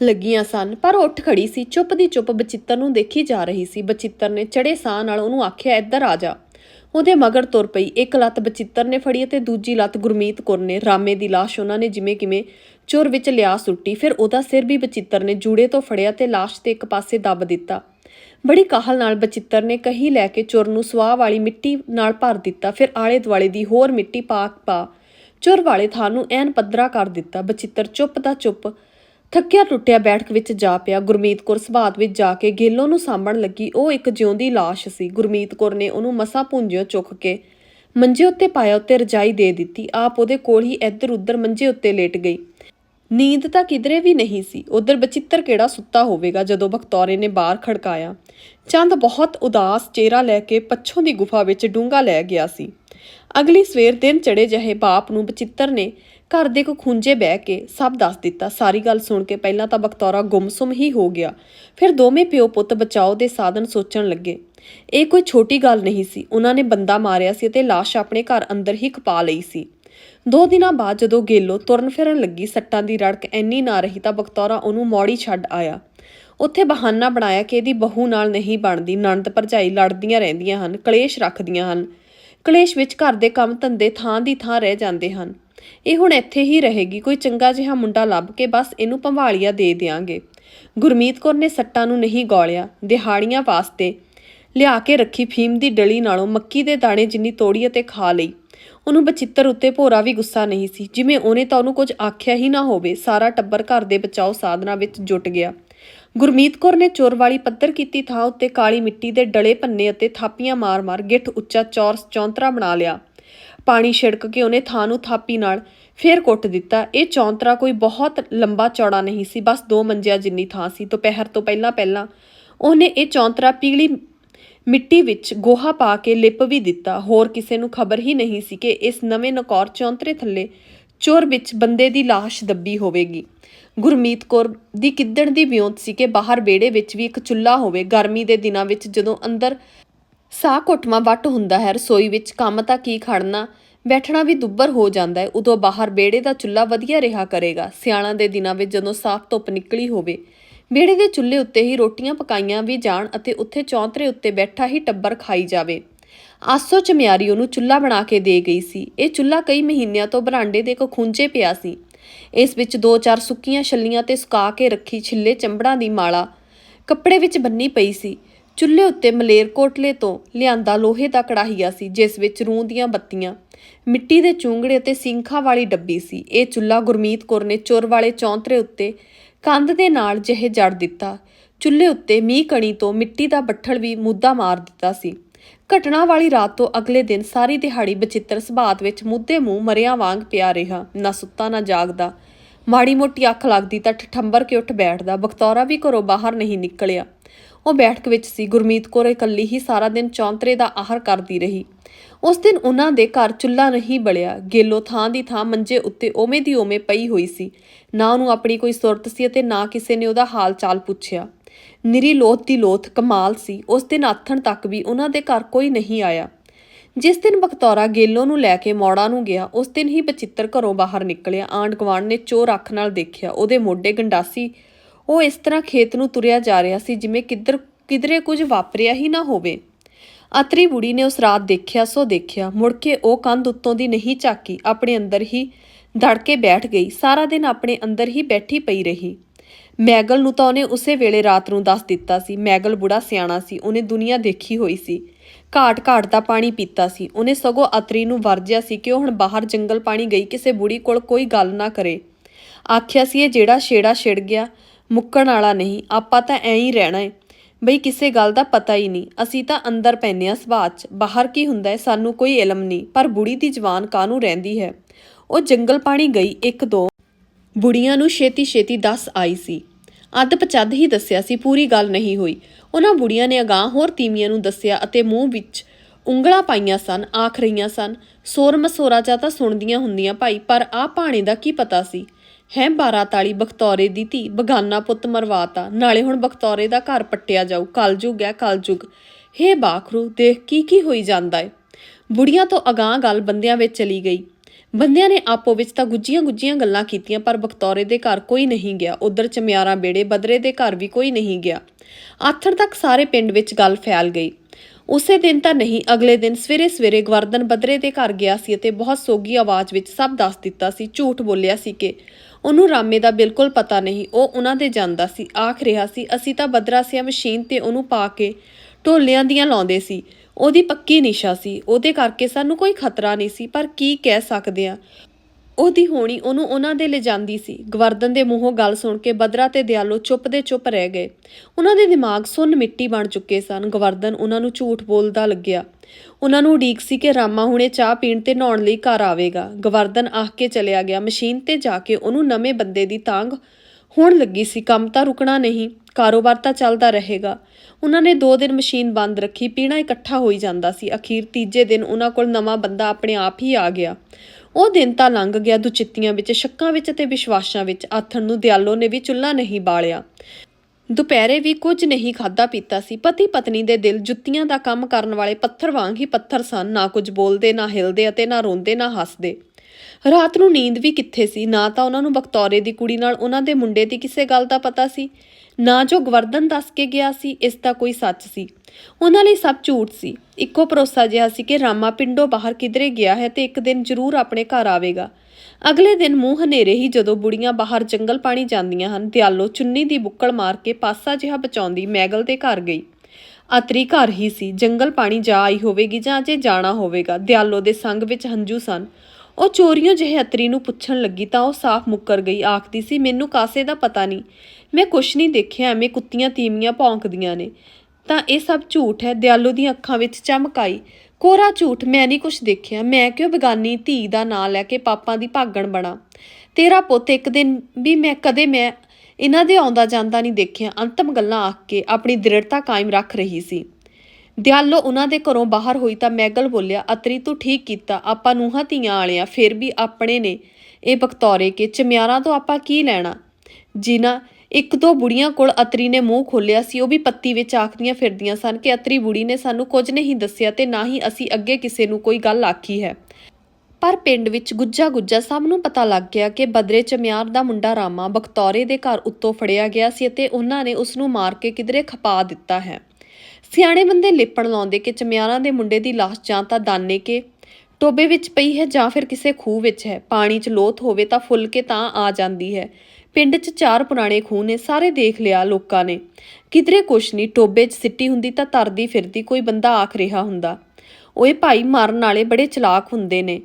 ਲੱਗੀਆਂ ਸਨ, ਪਰ ਉੱਠ ਖੜੀ ਸੀ। ਚੁੱਪ ਦੀ ਚੁੱਪ ਬਚਿੱਤਰ ਨੂੰ ਦੇਖੀ ਜਾ ਰਹੀ ਸੀ। ਬਚਿੱਤਰ ਨੇ ਚੜੇ ਸਾਹ ਨਾਲ ਉਹਨੂੰ ਆਖਿਆ, ਇੱਧਰ ਆ ਜਾ। ਉਹਦੇ ਮਗਰ ਤੁਰ ਪਈ। ਇੱਕ ਲੱਤ ਬਚਿੱਤਰ ਨੇ ਫੜੀ ਅਤੇ ਦੂਜੀ ਲੱਤ ਗੁਰਮੀਤ ਕੌਰ ਨੇ। ਰਾਮੇ ਦੀ ਲਾਸ਼ ਉਹਨਾਂ ਨੇ ਜਿਵੇਂ ਕਿਵੇਂ ਚੁਰ ਵਿੱਚ ਲਿਆ ਸੁੱਟੀ, ਫਿਰ ਉਹਦਾ ਸਿਰ ਵੀ ਬਚਿੱਤਰ ਨੇ ਜੂੜੇ ਤੋਂ ਫੜਿਆ ਤੇ ਲਾਸ਼ ਤੇ ਇੱਕ ਪਾਸੇ ਦੱਬ ਦਿੱਤਾ। ਬੜੀ ਕਾਹਲ ਨਾਲ ਬਚਿੱਤਰ ਨੇ ਕਹੀ ਲੈ ਕੇ ਚੁਰ ਨੂੰ ਸਵਾਹ ਵਾਲੀ ਮਿੱਟੀ ਨਾਲ ਭਰ ਦਿੱਤਾ, ਫਿਰ ਆਲੇ ਦੁਆਲੇ ਦੀ ਹੋਰ ਮਿੱਟੀ ਪਾ ਪਾ ਚੁਰ ਵਾਲੇ ਥਾਂ ਨੂੰ ਐਨ ਪੱਧਰਾ ਕਰ ਦਿੱਤਾ। ਬਚਿੱਤਰ ਚੁੱਪ ਦਾ ਚੁੱਪ ਥੱਕਿਆ ਟੁੱਟਿਆ ਬੈਠਕ ਵਿੱਚ ਜਾ ਪਿਆ। ਗੁਰਮੀਤ ਕੌਰ ਸਬਾਤ ਵਿੱਚ ਜਾ ਕੇ ਗੇਲੋਂ ਨੂੰ ਸਾਂਭਣ ਲੱਗੀ। ਉਹ ਇੱਕ ਜਿਉਂਦੀ ਲਾਸ਼ ਸੀ। ਗੁਰਮੀਤ ਕੌਰ ਨੇ ਉਹਨੂੰ ਮਸਾ ਪੁੰਜਿਓ ਚੁੱਕ ਕੇ ਮੰਜੇ ਉੱਤੇ ਪਾਇਆ, ਉੱਤੇ ਰਜਾਈ ਦੇ ਦਿੱਤੀ। ਆਪ ਉਹਦੇ ਕੋਲ ਹੀ ਇੱਧਰ ਉੱਧਰ ਮੰਜੇ ਉੱਤੇ ਲੇਟ ਗਈ। ਨੀਂਦ ਤਾਂ ਕਿਧਰੇ ਵੀ ਨਹੀਂ ਸੀ। ਉਧਰ ਬਚਿੱਤਰ ਕਿਹੜਾ ਸੁੱਤਾ ਹੋਵੇਗਾ ਜਦੋਂ ਬਖਤੌਰੇ ਨੇ ਬਾਹਰ ਖੜਕਾਇਆ। ਚੰਦ ਬਹੁਤ ਉਦਾਸ ਚਿਹਰਾ ਲੈ ਕੇ ਪੱਛੋਂ ਦੀ ਗੁਫਾ ਵਿੱਚ ਡੂੰਗਾ ਲੈ ਗਿਆ ਸੀ। ਅਗਲੀ ਸਵੇਰ ਦਿਨ ਚੜੇ ਜਹੇ ਬਾਪ ਨੂੰ ਬਚਿੱਤਰ ਨੇ ਘਰ ਦੇ ਕੋ ਖੁੰਝੇ ਬਹਿ ਕੇ ਸਭ ਦੱਸ ਦਿੱਤਾ। ਸਾਰੀ ਗੱਲ ਸੁਣ ਕੇ ਪਹਿਲਾਂ ਤਾਂ ਬਖਤੌਰਾ ਗੁੰਮਸੁਮ ਹੀ ਹੋ ਗਿਆ। ਫਿਰ ਦੋਵੇਂ ਪਿਓ ਪੁੱਤ ਬਚਾਓ ਦੇ ਸਾਧਨ ਸੋਚਣ ਲੱਗੇ। ਇਹ ਕੋਈ ਛੋਟੀ ਗੱਲ ਨਹੀਂ ਸੀ। ਉਹਨਾਂ ਨੇ ਬੰਦਾ ਮਾਰਿਆ ਸੀ ਤੇ ਲਾਸ਼ ਆਪਣੇ ਘਰ ਅੰਦਰ ਹੀ ਖਪਾ ਲਈ ਸੀ। ਦੋ ਦਿਨਾਂ ਬਾਅਦ ਜਦੋਂ ਗੇਲੋ ਤੁਰਨ ਫਿਰਨ ਲੱਗੀ, ਸੱਟਾਂ ਦੀ ਰੜਕ ਐਨੀ ਨਾ ਰਹੀ ਤਾਂ ਬਖਤੌਰਾ ਉਹਨੂੰ ਮੌੜੀ ਛੱਡ ਆਇਆ। ਉੱਥੇ ਬਹਾਨਾ ਬਣਾਇਆ ਕਿ ਇਹਦੀ ਬਹੂ ਨਾਲ ਨਹੀਂ ਬਣਦੀ, ਨਣਦ ਭਰਜਾਈ ਲੜਦੀਆਂ ਰਹਿੰਦੀਆਂ ਹਨ, ਕਲੇਸ਼ ਰੱਖਦੀਆਂ ਹਨ। ਕਲੇਸ਼ ਵਿੱਚ ਘਰ ਦੇ ਕੰਮ ਧੰਦੇ ਥਾਂ ਦੀ ਥਾਂ ਰਹਿ ਜਾਂਦੇ ਹਨ। ਇਹ ਹੁਣ ਇੱਥੇ ਹੀ ਰਹੇਗੀ, ਕੋਈ ਚੰਗਾ ਜਿਹਾ ਮੁੰਡਾ ਲੱਭ ਕੇ ਬਸ ਇਹਨੂੰ ਭੰਵਾਲੀਆ ਦੇ ਦਿਆਂਗੇ। ਗੁਰਮੀਤ ਕੌਰ ਨੇ ਸੱਟਾਂ ਨੂੰ ਨਹੀਂ ਗੋਲਿਆ, ਦਿਹਾੜੀਆਂ ਵਾਸਤੇ ਲਿਆ ਕੇ ਰੱਖੀ ਫੀਮ ਦੀ ਡਲੀ ਨਾਲੋਂ ਮੱਕੀ ਦੇ ਦਾਣੇ ਜਿੰਨੀ ਤੋੜੀ ਅਤੇ ਖਾ ਲਈ। ਉਹਨੂੰ ਬਚਿੱਤਰ ਉੱਤੇ ਭੋਰਾ ਵੀ ਗੁੱਸਾ ਨਹੀਂ ਸੀ। ਜਿਵੇਂ ਉਹਨੇ ਤਾਂ ਉਹਨੂੰ ਕੁਝ ਆਖਿਆ ਹੀ ਨਾ ਹੋਵੇ, ਸਾਰਾ ਟੱਬਰ ਘਰ ਦੇ ਬਚਾਓ ਸਾਧਨਾ ਵਿੱਚ ਜੁਟ ਗਿਆ। ਗੁਰਮੀਤ ਕੌਰ ਨੇ ਚੋਰ ਵਾਲੀ ਪੱਧਰ ਕੀਤੀ ਥਾਂ ਉੱਤੇ ਕਾਲੀ ਮਿੱਟੀ ਦੇ ਡਲੇ ਭੰਨੇ ਅਤੇ ਥਾਪੀਆਂ ਮਾਰ-ਮਾਰ ਗਿੱਠ ਉੱਚਾ ਚੌਰਸ ਚੌਂਤਰਾ ਬਣਾ ਲਿਆ। ਪਾਣੀ ਛਿੜਕ ਕੇ ਉਹਨੇ ਥਾਂ ਨੂੰ ਥਾਪੀ ਨਾਲ ਫੇਰ ਕੁੱਟ ਦਿੱਤਾ। ਇਹ ਚੌਂਤਰਾ ਕੋਈ ਬਹੁਤ ਲੰਬਾ ਚੌੜਾ ਨਹੀਂ ਸੀ, ਬਸ ਦੋ ਮੰਜਿਆਂ ਜਿੰਨੀ ਥਾਂ ਸੀ। ਦੁਪਹਿਰ ਤੋਂ ਪਹਿਲਾਂ ਪਹਿਲਾਂ ਉਹਨੇ ਇਹ ਚੌਂਤਰਾ ਪੀਲੀ ਮਿੱਟੀ ਵਿੱਚ ਗੋਹਾ ਪਾ ਕੇ ਲਿਪ ਵੀ ਦਿੱਤਾ। ਹੋਰ ਕਿਸੇ ਨੂੰ ਖਬਰ ਹੀ ਨਹੀਂ ਸੀ ਕਿ ਇਸ ਨਵੇਂ ਨਕੌਰ ਚੌਂਤਰੇ ਥੱਲੇ ਚੋਰ ਵਿੱਚ ਬੰਦੇ ਦੀ ਲਾਸ਼ ਦੱਬੀ ਹੋਵੇਗੀ। ਗੁਰਮੀਤ ਕੌਰ ਦੀ ਕਿੱਦਣ ਦੀ ਬਿਉਂਤ ਸੀ ਕਿ ਬਾਹਰ ਵਿਹੜੇ ਵਿੱਚ ਵੀ ਇੱਕ ਚੁੱਲ੍ਹਾ ਹੋਵੇ, ਗਰਮੀ ਦੇ ਦਿਨਾਂ ਵਿੱਚ ਜਦੋਂ ਅੰਦਰ ਸਾਹ ਘੁੱਟਵਾਂ ਵੱਟ ਹੁੰਦਾ ਹੈ, ਰਸੋਈ ਵਿੱਚ ਕੰਮ ਤਾਂ ਕੀ ਖੜਨਾ, ਬੈਠਣਾ ਵੀ ਦੁੱਬਰ ਹੋ ਜਾਂਦਾ ਹੈ, ਉਦੋਂ ਬਾਹਰ ਵਿਹੜੇ ਦਾ ਚੁੱਲ੍ਹਾ ਵਧੀਆ ਰਿਹਾ ਕਰੇਗਾ। ਸਿਆਲਾਂ ਦੇ ਦਿਨਾਂ ਵਿੱਚ ਜਦੋਂ ਸਾਫ਼ ਧੁੱਪ ਨਿਕਲੀ ਹੋਵੇ ਵਿਹੜੇ ਦੇ ਚੁੱਲ੍ਹੇ ਉੱਤੇ ਹੀ ਰੋਟੀਆਂ ਪਕਾਈਆਂ ਵੀ ਜਾਣ ਅਤੇ ਉੱਥੇ ਚੌਂਤਰੇ ਉੱਤੇ ਬੈਠਾ ਹੀ ਟੱਬਰ ਖਾਈ ਜਾਵੇ। ਆਸੋ ਚਮਿਆਰੀ ਉਹਨੂੰ ਚੁੱਲ੍ਹਾ ਬਣਾ ਕੇ ਦੇ ਗਈ ਸੀ। ਇਹ ਚੁੱਲ੍ਹਾ ਕਈ ਮਹੀਨਿਆਂ ਤੋਂ ਬਰਾਂਡੇ ਦੇ ਇੱਕ ਖੁੰਝੇ ਪਿਆ ਸੀ। ਇਸ ਵਿੱਚ ਦੋ ਚਾਰ ਸੁੱਕੀਆਂ ਛੱਲੀਆਂ ਤੇ ਸੁਕਾ ਕੇ ਰੱਖੀ ਛਿੱਲੇ ਚੰਬੜਾਂ ਦੀ ਮਾਲਾ ਕੱਪੜੇ ਵਿੱਚ ਬੰਨੀ ਪਈ ਸੀ। ਚੁੱਲ੍ਹੇ ਉੱਤੇ ਮਲੇਰਕੋਟਲੇ ਤੋਂ ਲਿਆਂਦਾ ਲੋਹੇ ਦਾ ਕੜਾਹੀਆ ਸੀ, ਜਿਸ ਵਿੱਚ ਰੂੰ ਦੀਆਂ ਬੱਤੀਆਂ, ਮਿੱਟੀ ਦੇ ਚੁੰਗੜੇ ਅਤੇ ਸਿੰਖਾਂ ਵਾਲੀ ਡੱਬੀ ਸੀ। ਇਹ ਚੁੱਲ੍ਹਾ ਗੁਰਮੀਤ ਕੌਰ ਨੇ ਚੁਰ ਵਾਲੇ ਚੌਂਤਰੇ ਉੱਤੇ ਕੰਧ ਦੇ ਨਾਲ ਜਿਹੇ ਜੜ ਦਿੱਤਾ। ਚੁੱਲ੍ਹੇ ਉੱਤੇ ਮੀਂਹ ਕਣੀ ਤੋਂ ਮਿੱਟੀ ਦਾ ਬੱਠਲ ਵੀ ਮੁੱਦਾ ਮਾਰ ਦਿੱਤਾ ਸੀ। ਘਟਨਾ ਵਾਲੀ ਰਾਤ ਤੋਂ ਅਗਲੇ ਦਿਨ ਸਾਰੀ ਦਿਹਾੜੀ ਬਚਿੱਤਰ ਸੁਭਾਤ ਵਿੱਚ ਮੁੱਦੇ ਮੂੰਹ ਮਰਿਆਂ ਵਾਂਗ ਪਿਆ ਰਿਹਾ। ਨਾ ਸੁੱਤਾ, ਨਾ ਜਾਗਦਾ। ਮਾੜੀ ਮੋਟੀ ਅੱਖ ਲੱਗਦੀ ਤਾਂ ਠਠੰਬਰ ਕੇ ਉੱਠ ਬੈਠਦਾ। ਬਖਤੌਰਾ ਵੀ ਘਰੋਂ ਬਾਹਰ ਨਹੀਂ ਨਿਕਲਿਆ। ਉਹ ਬੈਠਕ ਵਿੱਚ ਸੀ। ਗੁਰਮੀਤ ਕੌਰ ਇਕੱਲੀ ਹੀ ਸਾਰਾ ਦਿਨ ਚੌਂਤਰੇ ਦਾ ਆਹਰ ਕਰਦੀ ਰਹੀ। ਉਸ ਦਿਨ ਉਹਨਾਂ ਦੇ ਘਰ ਚੁੱਲ੍ਹਾ ਨਹੀਂ ਬਲਿਆ। ਗੇਲੋ ਥਾਂ ਦੀ ਥਾਂ ਮੰਜੇ ਉੱਤੇ ਓਵੇਂ ਦੀ ਓਵੇਂ ਪਈ ਹੋਈ ਸੀ। ਨਾ ਉਹਨੂੰ ਆਪਣੀ ਕੋਈ ਸੁਰਤ ਸੀ ਅਤੇ ਨਾ ਕਿਸੇ ਨੇ ਉਹਦਾ ਹਾਲ ਚਾਲ ਪੁੱਛਿਆ। ਨਿਰੀ ਲੋਥ ਦੀ ਲੋਥ ਕਮਾਲ ਸੀ। ਉਸ ਦਿਨ ਆਥਣ ਤੱਕ ਵੀ ਉਹਨਾਂ ਦੇ ਘਰ ਕੋਈ ਨਹੀਂ ਆਇਆ। ਜਿਸ ਦਿਨ ਬਖਤੌਰਾ ਗੇਲੋ ਨੂੰ ਲੈ ਕੇ ਮੌੜਾ ਨੂੰ ਗਿਆ, ਉਸ ਦਿਨ ਹੀ ਬਚਿੱਤਰ ਘਰੋਂ ਬਾਹਰ ਨਿਕਲਿਆ। ਆਂਢ ਗੁਆਂਢ ਨੇ ਚੋਰ ਅੱਖ ਨਾਲ ਦੇਖਿਆ। ਉਹਦੇ ਮੋਢੇ ਗੰਡਾਸੀ ਉਹ ਇਸ ਤਰ੍ਹਾਂ ਖੇਤ ਨੂੰ ਤੁਰਿਆ ਜਾ ਰਿਹਾ ਸੀ ਜਿਵੇਂ ਕਿੱਧਰ ਕਿਧਰੇ ਕੁਝ ਵਾਪਰਿਆ ਹੀ ਨਾ ਹੋਵੇ। ਅਤਰੀ ਬੁੜੀ ਨੇ ਉਸ ਰਾਤ ਦੇਖਿਆ ਸੋ ਦੇਖਿਆ। ਮੁੜ ਕੇ ਉਹ ਕੰਧ ਉੱਤੋਂ ਦੀ ਨਹੀਂ ਝਾਕੀ, ਆਪਣੇ ਅੰਦਰ ਹੀ ਧੜ ਕੇ ਬੈਠ ਗਈ। ਸਾਰਾ ਦਿਨ ਆਪਣੇ ਅੰਦਰ ਹੀ ਬੈਠੀ ਪਈ ਰਹੀ। ਮੈਗਲ ਨੂੰ ਤਾਂ ਉਹਨੇ ਉਸੇ ਵੇਲੇ ਰਾਤ ਨੂੰ ਦੱਸ ਦਿੱਤਾ ਸੀ। ਮੈਗਲ ਬੁੜਾ ਸਿਆਣਾ ਸੀ, ਉਹਨੇ ਦੁਨੀਆ ਦੇਖੀ ਹੋਈ ਸੀ। ਘਾਟ ਘਾਟ ਦਾ ਪਾਣੀ ਪੀਤਾ ਸੀ। ਉਹਨੇ ਸਗੋਂ ਅਤਰੀ ਨੂੰ ਵਰਜਿਆ ਸੀ ਕਿ ਉਹ ਹੁਣ ਬਾਹਰ ਜੰਗਲ ਪਾਣੀ ਗਈ, ਕਿਸੇ ਬੁੜੀ ਕੋਲ ਕੋਈ ਗੱਲ ਨਾ ਕਰੇ। ਆਖਿਆ ਸੀ, ਇਹ ਜਿਹੜਾ ਛੇੜਾ ਛਿੜ ਗਿਆ ਮੁੱਕਣ ਵਾਲਾ ਨਹੀਂ, ਆਪਾਂ ਤਾਂ ਐਂ ਹੀ ਰਹਿਣਾ ਏ। ਬਈ ਕਿਸੇ ਗੱਲ ਦਾ ਪਤਾ ਹੀ ਨਹੀਂ, ਅਸੀਂ ਤਾਂ ਅੰਦਰ ਪੈਨੇ ਆ ਸੁਭਾਅ 'ਚ। ਬਾਹਰ ਕੀ ਹੁੰਦਾ ਹੈ ਸਾਨੂੰ ਕੋਈ ਇਲਮ ਨਹੀਂ, ਪਰ ਬੁੜੀ ਦੀ ਜਵਾਨ ਕਾਹਨੂੰ ਰਹਿੰਦੀ ਹੈ? ਉਹ ਜੰਗਲ ਪਾਣੀ ਗਈ ਇੱਕ ਦੋ ਬੁੜੀਆਂ ਨੂੰ ਛੇਤੀ ਛੇਤੀ ਦੱਸ ਆਈ ਸੀ। ਅੱਧ ਪਚੱਧ ਹੀ ਦੱਸਿਆ ਸੀ, ਪੂਰੀ ਗੱਲ ਨਹੀਂ ਹੋਈ। ਉਹਨਾਂ ਬੁੜੀਆਂ ਨੇ ਅਗਾਹ ਹੋਰ ਤੀਮੀਆਂ ਨੂੰ ਦੱਸਿਆ ਅਤੇ ਮੂੰਹ ਵਿੱਚ ਉਂਗਲਾਂ ਪਾਈਆਂ ਸਨ, ਆਖ ਰਹੀਆਂ ਸਨ, ਸੋਰ ਮਸੋਰਾ ਜਾਂ ਤਾਂ ਸੁਣਦੀਆਂ ਹੁੰਦੀਆਂ ਭਾਈ, ਪਰ ਆਹ ਭਾਣੇ ਦਾ ਕੀ ਪਤਾ ਸੀ? ਹੈ ਬਾਰਾਂ ਤਾਲੀ ਬਖਤੌਰੇ ਦੀ ਧੀ, ਬਗਾਨਾ ਪੁੱਤ ਮਰਵਾਤਾ, ਨਾਲੇ ਹੁਣ ਬਖਤੌਰੇ ਦਾ ਘਰ ਪੱਟਿਆ ਜਾਊ ਕਲਯੁਗ ਹੈ ਕਲਯੁਗ ਹੇ ਬਾਖਰੂ, ਦੇਖ ਕੀ ਕੀ ਹੋਈ ਜਾਂਦਾ ਏ। ਬੁੜੀਆਂ ਤੋਂ ਅਗਾਹ ਗੱਲ ਬੰਦਿਆਂ ਵਿੱਚ ਚਲੀ ਗਈ। ਬੰਦਿਆਂ ਨੇ ਆਪੋ ਵਿੱਚ ਤਾਂ ਗੁੱਜੀਆਂ ਗੁੱਜੀਆਂ ਗੱਲਾਂ ਕੀਤੀਆਂ, ਪਰ ਬਖਤੌਰੇ ਦੇ ਘਰ ਕੋਈ ਨਹੀਂ ਗਿਆ। ਉਧਰ ਚਮਿਆਰਾਂ ਬੇੜੇ, ਬਦਰੇ ਦੇ ਘਰ ਵੀ ਕੋਈ ਨਹੀਂ ਗਿਆ। ਆਥਰ ਤੱਕ ਸਾਰੇ ਪਿੰਡ ਵਿੱਚ ਗੱਲ ਫੈਲ ਗਈ। ਉਸੇ ਦਿਨ ਤਾਂ ਨਹੀਂ, ਅਗਲੇ ਦਿਨ ਸਵੇਰੇ ਸਵੇਰੇ ਗਵਰਦਨ ਬਦਰੇ ਦੇ ਘਰ ਗਿਆ ਸੀ ਅਤੇ ਬਹੁਤ ਸੋਗੀ ਆਵਾਜ਼ ਵਿੱਚ ਸਭ ਦੱਸ ਦਿੱਤਾ ਸੀ, ਝੂਠ ਬੋਲਿਆ ਸੀ ਕਿ ਉਹਨੂੰ ਰਾਮੇ ਦਾ ਬਿਲਕੁਲ ਪਤਾ ਨਹੀਂ। ਉਹ ਉਹਨਾਂ ਦੇ ਜਾਂਦਾ ਸੀ, ਆਖ ਰਿਹਾ ਸੀ, ਅਸੀਂ ਤਾਂ ਬਦਰਾ ਸਿਆ ਮਸ਼ੀਨ ਤੇ ਉਹਨੂੰ ਪਾ ਕੇ ਢੋਲਿਆਂ ਦੀਆਂ ਲਾਉਂਦੇ ਸੀ। ਉਹਦੀ ਪੱਕੀ ਨਿਸ਼ਾ ਸੀ। ਉਹਦੇ ਕਰਕੇ ਸਾਨੂੰ ਕੋਈ ਖਤਰਾ ਨਹੀਂ ਸੀ, ਪਰ ਕੀ ਕਹਿ ਸਕਦੇ ਆ ਉਹਦੀ ਹੋਣੀ ਉਹਨੂੰ ਉਹਨਾਂ ਦੇ ਲਿਜਾਂਦੀ ਸੀ। ਗਵਰਦਨ ਦੇ ਮੂੰਹੋਂ ਗੱਲ ਸੁਣ ਕੇ ਬਦਰਾ ਤੇ ਦਿਆਲੋ ਚੁੱਪ ਦੇ ਚੁੱਪ ਰਹਿ ਗਏ। ਉਹਨਾਂ ਦੇ ਦਿਮਾਗ ਸੁੰਨ ਮਿੱਟੀ ਬਣ ਚੁੱਕੇ ਸਨ। ਗਵਰਦਨ ਉਹਨਾਂ ਨੂੰ ਝੂਠ ਬੋਲਦਾ ਲੱਗਿਆ। ਉਹਨਾਂ ਨੂੰ ਉਡੀਕ ਸੀ ਕਿ ਰਾਮਾ ਹੁਣੇ ਚਾਹ ਪੀਣ ਤੇ ਨਹਾਉਣ ਲਈ ਘਰ ਆਵੇਗਾ। ਗਵਰਦਨ ਆਖ ਕੇ ਚਲਿਆ ਗਿਆ। ਮਸ਼ੀਨ ਤੇ ਜਾ ਕੇ ਉਹਨੂੰ ਨਵੇਂ ਬੰਦੇ ਦੀ ਤਾਂਗ ਹੋਣ ਲੱਗੀ ਸੀ। ਕੰਮ ਤਾਂ ਰੁਕਣਾ ਨਹੀਂ, ਕਾਰੋਬਾਰ ਤਾਂ ਚੱਲਦਾ ਰਹੇਗਾ। ਉਹਨਾਂ ਨੇ 2 ਦਿਨ ਮਸ਼ੀਨ ਬੰਦ ਰੱਖੀ। ਪੀਣਾ ਇਕੱਠਾ ਹੋਈ ਜਾਂਦਾ ਸੀ। ਅਖੀਰ ਤੀਜੇ ਦਿਨ ਉਹਨਾਂ ਕੋਲ ਨਵਾਂ ਬੰਦਾ ਆਪਣੇ ਆਪ ਹੀ ਆ ਗਿਆ। ਉਹ ਦਿਨ ਤਾਂ ਲੰਘ ਗਿਆ ਦੁਚਿੱਤੀਆਂ ਵਿੱਚ, ਸ਼ੱਕਾਂ ਵਿੱਚ ਤੇ ਵਿਸ਼ਵਾਸਾਂ ਵਿੱਚ। ਆਥਣ ਨੂੰ ਦਿਆਲੋ ਨੇ ਵੀ ਚੁੱਲ੍ਹਾ ਨਹੀਂ ਬਾਲਿਆ। ਦੁਪਹਿਰੇ ਵੀ ਕੁਝ ਨਹੀਂ ਖਾਦਾ ਪੀਤਾ ਸੀ। ਪਤੀ ਪਤਨੀ ਦੇ ਦਿਲ ਜੁੱਤੀਆਂ ਦਾ ਕੰਮ ਕਰਨ ਵਾਲੇ ਪੱਥਰ ਵਾਂਗ ਹੀ ਪੱਥਰ ਸਨ। ਨਾ ਕੁਝ ਬੋਲਦੇ, ਨਾ ਹਿਲਦੇ ਅਤੇ ਨਾ ਰੋਂਦੇ, ਨਾ ਹੱਸਦੇ। ਰਾਤ ਨੂੰ ਨੀਂਦ ਵੀ ਕਿੱਥੇ ਸੀ? ਨਾ ਤਾਂ ਉਹਨਾਂ ਨੂੰ ਬਖਤੌਰੇ ਦੀ ਕੁੜੀ ਨਾਲ, ਉਹਨਾਂ ਦੇ ਮੁੰਡੇ ਦੀ ਕਿਸੇ ਗੱਲ ਦਾ ਪਤਾ ਸੀ? ਨਾ ਜੋ ਗਵਰਦਨ ਦੱਸ ਕੇ ਗਿਆ ਸੀ, ਇਸ ਦਾ ਕੋਈ ਸੱਚ ਸੀ। ਉਹਨਾਂ ਲਈ ਸਭ ਝੂਠ ਸੀ। ਇੱਕੋ ਭਰੋਸਾ ਜਿਹਾ ਸੀ ਕਿ ਰਾਮਾ ਪਿੰਡੋਂ ਬਾਹਰ ਕਿਧਰੇ ਗਿਆ ਹੈ ਤੇ ਇੱਕ ਦਿਨ ਜ਼ਰੂਰ ਆਪਣੇ ਘਰ ਆਵੇਗਾ। ਅਗਲੇ ਦਿਨ ਮੂੰਹ ਹਨੇਰੇ ਹੀ ਜਦੋਂ ਬੁੜੀਆਂ ਬਾਹਰ ਜੰਗਲ ਪਾਣੀ ਜਾਂਦੀਆਂ ਹਨ, ਦਿਆਲੋ ਚੁੰਨੀ ਦੀ ਬੁੱਕਲ ਮਾਰ ਕੇ ਪਾਸਾ ਜਿਹਾ ਬਚਾਉਂਦੀ ਮੈਗਲ ਦੇ ਘਰ ਗਈ। ਅਤਰੀ ਘਰ ਹੀ ਸੀ। ਜੰਗਲ ਪਾਣੀ ਜਾ ਆਈ ਹੋਵੇਗੀ ਜਾਂ ਅਜੇ ਜਾਣਾ ਹੋਵੇਗਾ, ਦਿਆਲੋ ਦੇ ਸੰਗ ਵਿੱਚ ਹੰਝੂ ਸਨ। ਉਹ ਚੋਰੀਓ ਜਿਹੇ ਅਤਰੀ ਨੂੰ ਪੁੱਛਣ ਲੱਗੀ ਤਾਂ ਉਹ ਸਾਫ਼ ਮੁੱਕਰ ਗਈ, ਆਖਦੀ ਸੀ, ਮੈਨੂੰ ਕਾਸੇ ਦਾ ਪਤਾ ਨਹੀਂ। ਮੈਂ ਕੁਛ ਨਹੀਂ ਦੇਖਿਆ, ਐਵੇਂ ਕੁੱਤੀਆਂ ਤੀਮੀਆਂ ਭੌਂਕਦੀਆਂ ਨੇ। ਤਾਂ ਇਹ ਸਭ ਝੂਠ ਹੈ, ਦਿਆਲੂ ਦੀਆਂ ਅੱਖਾਂ ਵਿੱਚ ਚਮਕ ਆਈ। ਕੋਰਾ ਝੂਠ, ਮੈਂ ਨਹੀਂ ਕੁਛ ਦੇਖਿਆ। ਮੈਂ ਕਿਉਂ ਬਗਾਨੀ ਧੀ ਦਾ ਨਾਂ ਲੈ ਕੇ ਪਾਪਾਂ ਦੀ ਭਾਗਣ ਬਣਾ? ਤੇਰਾ ਪੁੱਤ ਇੱਕ ਦਿਨ ਵੀ ਮੈਂ ਕਦੇ ਮੈਂ ਇਹਨਾਂ ਦੇ ਆਉਂਦਾ ਜਾਂਦਾ ਨਹੀਂ ਦੇਖਿਆ। ਅੰਤਮ ਗੱਲਾਂ ਆਖ ਕੇ ਆਪਣੀ ਦ੍ਰਿੜਤਾ ਕਾਇਮ ਰੱਖ ਰਹੀ ਸੀ। ਦਿਆਲੋ, ਉਹਨਾਂ ਦੇ ਘਰੋਂ ਬਾਹਰ ਹੋਈ ਤਾਂ ਮੈਗਲ ਬੋਲਿਆ, ਅਤਰੀ, ਤੂੰ ਠੀਕ ਕੀਤਾ, ਆਪਾਂ ਨੂੰਹਾਂ ਧੀਆਂ ਵਾਲਿਆਂ, ਫਿਰ ਵੀ ਆਪਣੇ ਨੇ। ਇਹ ਬਖਤੌਰੇ ਕੇ ਚਮਿਆਰਾਂ ਤੋਂ ਆਪਾਂ ਕੀ ਲੈਣਾ? ਜਿਨ੍ਹਾਂ ਇੱਕ ਦੋ ਬੁੜੀਆਂ ਕੋਲ ਅਤਰੀ ਨੇ ਮੂੰਹ ਖੋਲਿਆ ਸੀ, ਉਹ ਵੀ ਪੱਤੀ ਵਿੱਚ ਆਖਦੀਆਂ ਫਿਰਦੀਆਂ ਸਨ ਕਿ ਅਤਰੀ ਬੁੜੀ ਨੇ ਸਾਨੂੰ ਕੁਝ ਨਹੀਂ ਦੱਸਿਆ ਤੇ ਨਾ ਹੀ ਅਸੀਂ ਅੱਗੇ ਕਿਸੇ ਨੂੰ ਕੋਈ ਗੱਲ ਆਖੀ ਹੈ। ਪਰ ਪਿੰਡ ਵਿੱਚ ਗੁੱਜਾ ਗੁੱਜਾ ਸਭ ਨੂੰ ਪਤਾ ਲੱਗ ਗਿਆ ਕਿ ਬਦਰੇ ਚਮਿਆਰ ਦਾ ਮੁੰਡਾ ਰਾਮਾ ਬਖਤੌਰੇ ਦੇ ਘਰ ਉੱਤੋਂ ਫੜਿਆ ਗਿਆ ਸੀ ਅਤੇ ਉਹਨਾਂ ਨੇ ਉਸ ਨੂੰ ਮਾਰ ਕੇ ਕਿਧਰੇ ਖਪਾ ਦਿੱਤਾ ਹੈ। ਸਿਆਣੇ ਬੰਦੇ ਲੇਪਣ ਲਾਉਂਦੇ ਕਿ ਚਮਿਆਰਾਂ ਦੇ ਮੁੰਡੇ ਦੀ ਲਾਸ਼ ਜਾਂ ਤਾਂ ਦਾਨੇ ਕੇ ਟੋਬੇ ਵਿੱਚ ਪਈ ਹੈ ਜਾਂ ਫਿਰ ਕਿਸੇ ਖੂਹ ਵਿੱਚ ਹੈ। ਪਾਣੀ 'ਚ ਲੋਥ ਹੋਵੇ ਤਾਂ ਫੁੱਲ ਕੇ ਤਾਂ ਆ ਜਾਂਦੀ ਹੈ। ਪਿੰਡ 'ਚ ਚਾਰ ਪੁਰਾਣੇ ਖੂਹ ਨੇ, ਸਾਰੇ ਦੇਖ ਲਿਆ ਲੋਕਾਂ ਨੇ। ਕਿਧਰੇ ਕੁਛ ਨਹੀਂ ਟੋਬੇ 'ਚ ਸਿੱਟੀ ਹੁੰਦੀ ਤਾਂ ਤਰਦੀ ਫਿਰਦੀ, ਕੋਈ ਬੰਦਾ ਆਖ ਰਿਹਾ ਹੁੰਦਾ। ਓਏ ਭਾਈ ਮਾਰਨ ਵਾਲੇ ਬੜੇ ਚਲਾਕ ਹੁੰਦੇ ਨੇ।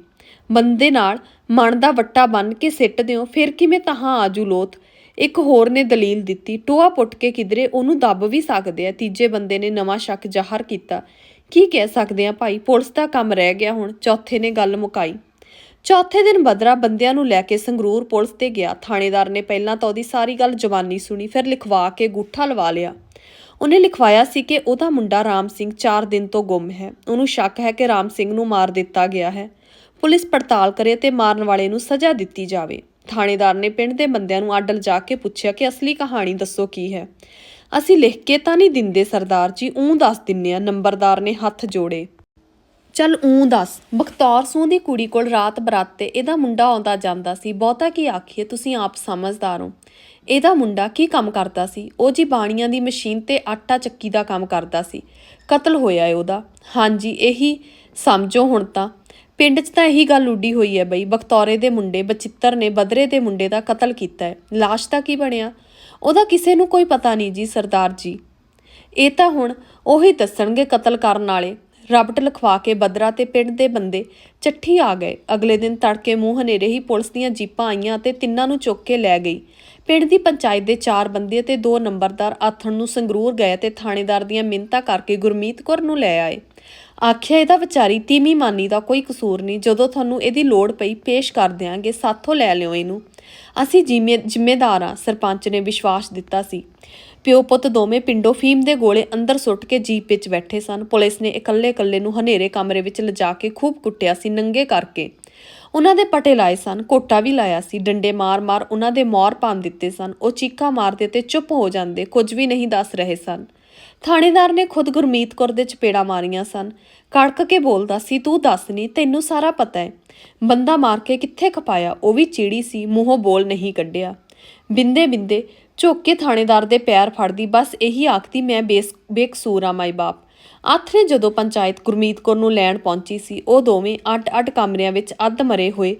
ਬੰਦੇ ਨਾਲ ਮਣ ਦਾ ਵੱਟਾ ਬੰਨ ਕੇ ਸਿੱਟ ਦਿਓ ਫਿਰ ਕਿਵੇਂ ਤਹਾਂ ਆਜੂ ਲੋਥ? ਇੱਕ ਹੋਰ ਨੇ ਦਲੀਲ ਦਿੱਤੀ, ਟੋਆ ਪੁੱਟ ਕੇ ਕਿਧਰੇ ਉਹਨੂੰ ਦੱਬ ਵੀ ਸਕਦੇ ਆ, ਤੀਜੇ ਬੰਦੇ ਨੇ ਨਵਾਂ ਸ਼ੱਕ ਜ਼ਾਹਰ ਕੀਤਾ। ਕੀ ਕਹਿ ਸਕਦੇ ਆ ਭਾਈ, ਪੁਲਿਸ ਦਾ ਕੰਮ ਰਹਿ ਗਿਆ ਹੁਣ, ਚੌਥੇ ਨੇ ਗੱਲ ਮੁਕਾਈ। ਚੌਥੇ ਦਿਨ ਬਦਰਾ ਬੰਦਿਆਂ ਨੂੰ ਲੈ ਕੇ ਸੰਗਰੂਰ ਪੁਲਿਸ ਤੇ ਗਿਆ। ਥਾਣੇਦਾਰ ਨੇ ਪਹਿਲਾਂ ਤਾਂ ਉਹਦੀ ਸਾਰੀ ਗੱਲ ਜ਼ਬਾਨੀ ਸੁਣੀ, ਫਿਰ ਲਿਖਵਾ ਕੇ ਗੁੱਠਾ ਲਵਾ ਲਿਆ। ਉਹਨੇ ਲਿਖਵਾਇਆ ਸੀ ਕਿ ਉਹਦਾ ਮੁੰਡਾ ਰਾਮ ਸਿੰਘ 4 ਦਿਨ ਤੋਂ ਗੁੰਮ ਹੈ। ਉਹਨੂੰ ਸ਼ੱਕ ਹੈ ਕਿ ਰਾਮ ਸਿੰਘ ਨੂੰ ਮਾਰ ਦਿੱਤਾ ਗਿਆ ਹੈ। ਪੁਲਿਸ ਪੜਤਾਲ ਕਰੇ ਤੇ ਮਾਰਨ ਵਾਲੇ ਨੂੰ ਸਜ਼ਾ ਦਿੱਤੀ ਜਾਵੇ। ਥਾਣੇਦਾਰ ਨੇ ਪਿੰਡ ਦੇ ਬੰਦਿਆਂ ਨੂੰ ਅੱਡਲ ਜਾ ਕੇ ਪੁੱਛਿਆ ਕਿ ਅਸਲੀ ਕਹਾਣੀ ਦੱਸੋ ਕੀ ਹੈ। ਅਸੀਂ ਲਿਖ ਕੇ ਤਾਂ ਨਹੀਂ ਦਿੰਦੇ ਸਰਦਾਰ ਜੀ, ਊਂ ਦੱਸ ਦਿੰਨੇ ਆ, ਨੰਬਰਦਾਰ ਨੇ ਹੱਥ ਜੋੜੇ। ਚੱਲ ਊਂ ਦੱਸ, ਬਖਤੌਰ ਸੂਹ ਦੀ ਕੁੜੀ ਕੋਲ ਰਾਤ ਬਰਾਤੇ ਇਹਦਾ ਮੁੰਡਾ ਆਉਂਦਾ ਜਾਂਦਾ ਸੀ, ਬਹੁਤਾ ਕੀ ਆਖੀਏ, ਤੁਸੀਂ ਆਪ ਸਮਝਦਾਰ ਹੋ। ਇਹਦਾ ਮੁੰਡਾ ਕੀ ਕੰਮ ਕਰਦਾ ਸੀ? ਉਹ ਜੀ ਬਾਣੀਆਂ ਦੀ ਮਸ਼ੀਨ ਤੇ ਆਟਾ ਚੱਕੀ ਦਾ ਕੰਮ ਕਰਦਾ ਸੀ। ਕਤਲ ਹੋਇਆ ਏ ਉਹਦਾ। ਹਾਂਜੀ, ਇਹੀ ਸਮਝੋ ਹੁਣ ਤਾਂ। ਪਿੰਡ 'ਚ ਤਾਂ ਇਹੀ ਗੱਲ ਉੱਡੀ ਹੋਈ ਹੈ ਬਈ ਬਖਤੌਰੇ ਦੇ ਮੁੰਡੇ, ਬਚਿੱਤਰ ਨੇ ਬਦਰੇ ਦੇ ਮੁੰਡੇ ਦਾ ਕਤਲ ਕੀਤਾ ਹੈ। ਲਾਸ਼ ਤਾਂ ਕੀ ਬਣਿਆ? ਉਹਦਾ ਕਿਸੇ ਨੂੰ ਕੋਈ ਪਤਾ ਨਹੀਂ ਜੀ, ਸਰਦਾਰ ਜੀ। ਇਹ ਤਾਂ ਹੁਣ ਉਹੀ ਦੱਸਣਗੇ ਕਤਲ ਕਰਨ ਵਾਲੇ। ਰਬਟ ਲਿਖਵਾ ਕੇ ਬਦਰਾ ਤੇ ਪਿੰਡ ਦੇ ਬੰਦੇ ਚੱਠੀ ਆ ਗਏ। ਅਗਲੇ ਦਿਨ ਤੜਕੇ ਮੂੰਹ ਹਨੇਰੇ ਹੀ ਪੁਲਿਸ ਦੀਆਂ ਜੀਪਾਂ ਆਈਆਂ ਤੇ ਤਿੰਨਾਂ ਨੂੰ ਚੁੱਕ ਕੇ ਲੈ ਗਈ। ਪਿੰਡ ਦੀ ਪੰਚਾਇਤ ਦੇ ਚਾਰ ਬੰਦੇ ਤੇ ਦੋ ਨੰਬਰਦਾਰ ਆਥਣ ਨੂੰ ਸੰਗਰੂਰ ਗਏ ਤੇ ਥਾਣੇਦਾਰ ਦੀਆਂ ਮਿੰਨਤਾਂ ਕਰਕੇ ਗੁਰਮੀਤ ਕੌਰ ਨੂੰ ਲੈ ਆਏ। ਆਖਿਆ ਇਹਦਾ ਵਿਚਾਰੀ ਤੀਮੀ ਮਾਨੀ ਦਾ ਕੋਈ ਕਸੂਰ ਨਹੀਂ। ਜਦੋਂ ਤੁਹਾਨੂੰ ਇਹਦੀ ਲੋੜ ਪਈ, ਪੇਸ਼ ਕਰ ਦਿਆਂਗੇ, ਸਾਥੋਂ ਲੈ ਲਿਓ ਇਹਨੂੰ। ਅਸੀਂ ਜ਼ਿੰਮੇ ਜ਼ਿੰਮੇਦਾਰ ਹਾਂ, ਸਰਪੰਚ ਨੇ ਵਿਸ਼ਵਾਸ ਦਿੱਤਾ ਸੀ। ਪਿਓ ਪੁੱਤ ਦੋਵੇਂ ਪਿੰਡੋਂ ਫੀਮ ਦੇ ਗੋਲੇ ਅੰਦਰ ਸੁੱਟ ਕੇ ਜੀਪ ਵਿੱਚ ਬੈਠੇ ਸਨ। ਪੁਲਿਸ ਨੇ ਇਕੱਲੇ-ਇਕੱਲੇ ਨੂੰ ਹਨੇਰੇ ਕਮਰੇ ਵਿੱਚ ਲਿਜਾ ਕੇ ਖੂਬ ਕੁੱਟਿਆ ਸੀ, ਨੰਗੇ ਕਰਕੇ। ਉਹਨਾਂ ਦੇ ਪਟੇ ਲਾਏ ਸਨ, ਕੋਟਾ ਵੀ ਲਾਇਆ ਸੀ। ਡੰਡੇ ਮਾਰ-ਮਾਰ ਉਹਨਾਂ ਦੇ ਮੌਰ ਪਾਣ ਦਿੱਤੇ ਸਨ। ਉਹ ਚੀਕਾਂ ਮਾਰਦੇ ਤੇ ਚੁੱਪ ਹੋ ਜਾਂਦੇ, ਕੁਝ ਵੀ ਨਹੀਂ ਦੱਸ ਰਹੇ ਸਨ। ਥਾਣੇਦਾਰ ਨੇ ਖੁਦ ਗੁਰਮੀਤ ਕੌਰ ਦੇ ਚਪੇੜਾ ਮਾਰੀਆਂ ਸਨ। ਕੜਕ ਕੇ ਬੋਲਦਾ ਸੀ, ਤੂੰ ਦੱਸ ਨਹੀਂ ਤੈਨੂੰ ਸਾਰਾ ਪਤਾ ਹੈ। ਬੰਦਾ ਮਾਰ ਕੇ ਕਿੱਥੇ ਖਪਾਇਆ? ਉਹ ਵੀ ਚੀੜੀ ਸੀ, ਮੂੰਹੋਂ ਬੋਲ ਨਹੀਂ ਕੱਢਿਆ। ਬਿੰਦੇ ਬਿੰਦੇ, ਝੁੱਕ ਕੇ ਥਾਣੇਦਾਰ ਦੇ ਪੈਰ ਫੜਦੀ, ਬਸ ਇਹੀ ਆਖਦੀ, ਮੈਂ ਬੇਸ, ਬੇਕਸੂਰ ਆ ਮਾਈ ਬਾਪ। ਆਥਰੇ ਜਦੋਂ ਪੰਚਾਇਤ ਗੁਰਮੀਤ ਕੌਰ ਨੂੰ ਲੈਣ ਪਹੁੰਚੀ ਸੀ, ਉਹ ਦੋਵੇਂ ਅੱਡ-ਅੱਡ ਕਮਰਿਆਂ ਵਿੱਚ ਅੱਧ ਮਰੇ ਹੋਏ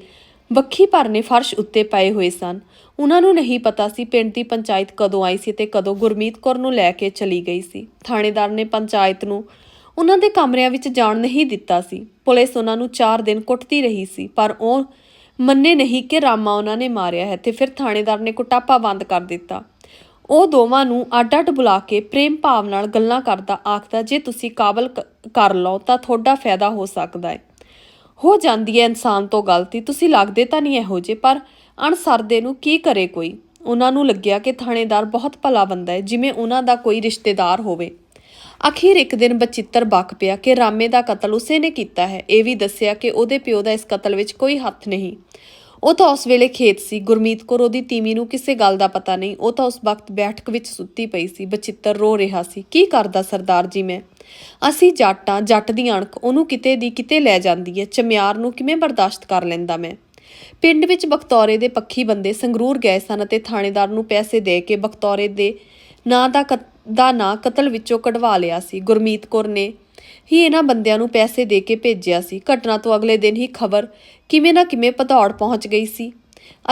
ਵੱਖੀ ਭਰਨੇ ਫਰਸ਼ ਉੱਤੇ ਪਏ ਹੋਏ ਸਨ। ਉਹਨਾਂ ਨੂੰ ਨਹੀਂ ਪਤਾ ਸੀ ਪਿੰਡ ਦੀ ਪੰਚਾਇਤ ਕਦੋਂ ਆਈ ਸੀ ਤੇ ਕਦੋਂ ਗੁਰਮੀਤ ਕੌਰ ਨੂੰ ਲੈ ਕੇ ਚਲੀ ਗਈ ਸੀ। ਥਾਣੇਦਾਰ ਨੇ ਪੰਚਾਇਤ ਨੂੰ ਉਹਨਾਂ ਦੇ ਕਮਰਿਆਂ ਵਿੱਚ ਜਾਣ ਨਹੀਂ ਦਿੱਤਾ ਸੀ। ਪੁਲਿਸ ਉਹਨਾਂ ਨੂੰ 4 ਦਿਨ ਕੁੱਟਦੀ ਰਹੀ ਸੀ, ਪਰ ਉਹ ਮੰਨੇ ਨਹੀਂ ਕਿ ਰਾਮਾ ਉਹਨਾਂ ਨੇ ਮਾਰਿਆ ਹੈ ਤੇ ਫਿਰ ਥਾਣੇਦਾਰ ਨੇ ਕੁਟਾਪਾ ਬੰਦ ਕਰ ਦਿੱਤਾ। ਉਹ ਦੋਵਾਂ ਨੂੰ ਅੱਡ-ਅੱਡ ਬੁਲਾ ਕੇ ਪ੍ਰੇਮ ਭਾਵ ਨਾਲ ਗੱਲਾਂ ਕਰਦਾ ਆਖਦਾ, ਜੇ ਤੁਸੀਂ ਕਾਬਲ ਕ- ਕਰ ਲਓ ਤਾਂ ਤੁਹਾਡਾ ਫਾਇਦਾ ਹੋ ਸਕਦਾ ਹੈ। ਹੋ ਜਾਂਦੀ ਹੈ ਇਨਸਾਨ ਤੋਂ ਗਲਤੀ। ਤੁਸੀਂ ਲੱਗਦੇ ਤਾਂ ਨਹੀਂ ਇਹੋ ਜੇ ਪਰ ਅਣਸਰਦੇ ਨੂੰ ਕੀ ਕਰੇ ਕੋਈ? ਉਹਨਾਂ ਨੂੰ ਲੱਗਿਆ ਕਿ ਥਾਣੇਦਾਰ ਬਹੁਤ ਭਲਾ ਬੰਦਾ ਹੈ, ਜਿਵੇਂ ਉਹਨਾਂ ਦਾ ਕੋਈ ਰਿਸ਼ਤੇਦਾਰ ਹੋਵੇ। ਅਖੀਰ ਇੱਕ ਦਿਨ ਬਚਿੱਤਰ ਬੱਕ ਪਿਆ ਕਿ ਰਾਮੇ ਦਾ ਕਤਲ ਉਸੇ ਨੇ ਕੀਤਾ ਹੈ। ਇਹ ਵੀ ਦੱਸਿਆ ਕਿ ਉਹਦੇ ਪਿਓ ਦਾ ਇਸ ਕਤਲ ਵਿੱਚ ਕੋਈ ਹੱਥ ਨਹੀਂ। ਉਹ ਤਾਂ ਉਸ ਵੇਲੇ ਖੇਤ ਸੀ। ਗੁਰਮੀਤ ਕੌਰ ਉਹਦੀ ਤੀਵੀਂ ਨੂੰ ਕਿਸੇ ਗੱਲ ਦਾ ਪਤਾ ਨਹੀਂ। ਉਹ ਤਾਂ ਉਸ ਵਕਤ ਬੈਠਕ ਵਿੱਚ ਸੁੱਤੀ ਪਈ ਸੀ। ਬਚਿੱਤਰ ਰੋ ਰਿਹਾ ਸੀ। ਕੀ ਕਰਦਾ ਸਰਦਾਰ ਜੀ ਮੈਂ? ਅਸੀਂ ਜੱਟਾਂ, ਜੱਟ ਦੀ ਅਣਖ, ਉਹਨੂੰ ਕਿਤੇ ਦੀ ਕਿਤੇ ਲੈ ਜਾਂਦੀ ਹੈ ਚਮਿਆਰ ਨੂੰ ਕਿਵੇਂ ਬਰਦਾਸ਼ਤ ਕਰ ਲੈਂਦਾ ਮੈਂ? ਪਿੰਡ ਵਿੱਚ ਬਖਤੌਰੇ ਦੇ ਪੱਖੀ ਬੰਦੇ ਸੰਗਰੂਰ ਗਏ ਸਨ ਅਤੇ ਥਾਣੇਦਾਰ ਨੂੰ ਪੈਸੇ ਦੇ ਕੇ ਬਖਤੌਰੇ ਦੇ ਨਾਂ ਦਾ ਕਤ- ਦਾ ਨਾਂ ਕਤਲ ਵਿੱਚੋਂ ਕਢਵਾ ਲਿਆ ਸੀ। ਗੁਰਮੀਤ ਕੌਰ ਨੇ ਹੀ ਇਹਨਾਂ ਬੰਦਿਆਂ ਨੂੰ ਪੈਸੇ ਦੇ ਕੇ ਭੇਜਿਆ ਸੀ। ਘਟਨਾ ਤੋਂ ਅਗਲੇ ਦਿਨ ਹੀ ਖਬਰ ਕਿਵੇਂ ਨਾ ਕਿਵੇਂ ਭਦੌੜ ਪਹੁੰਚ ਗਈ ਸੀ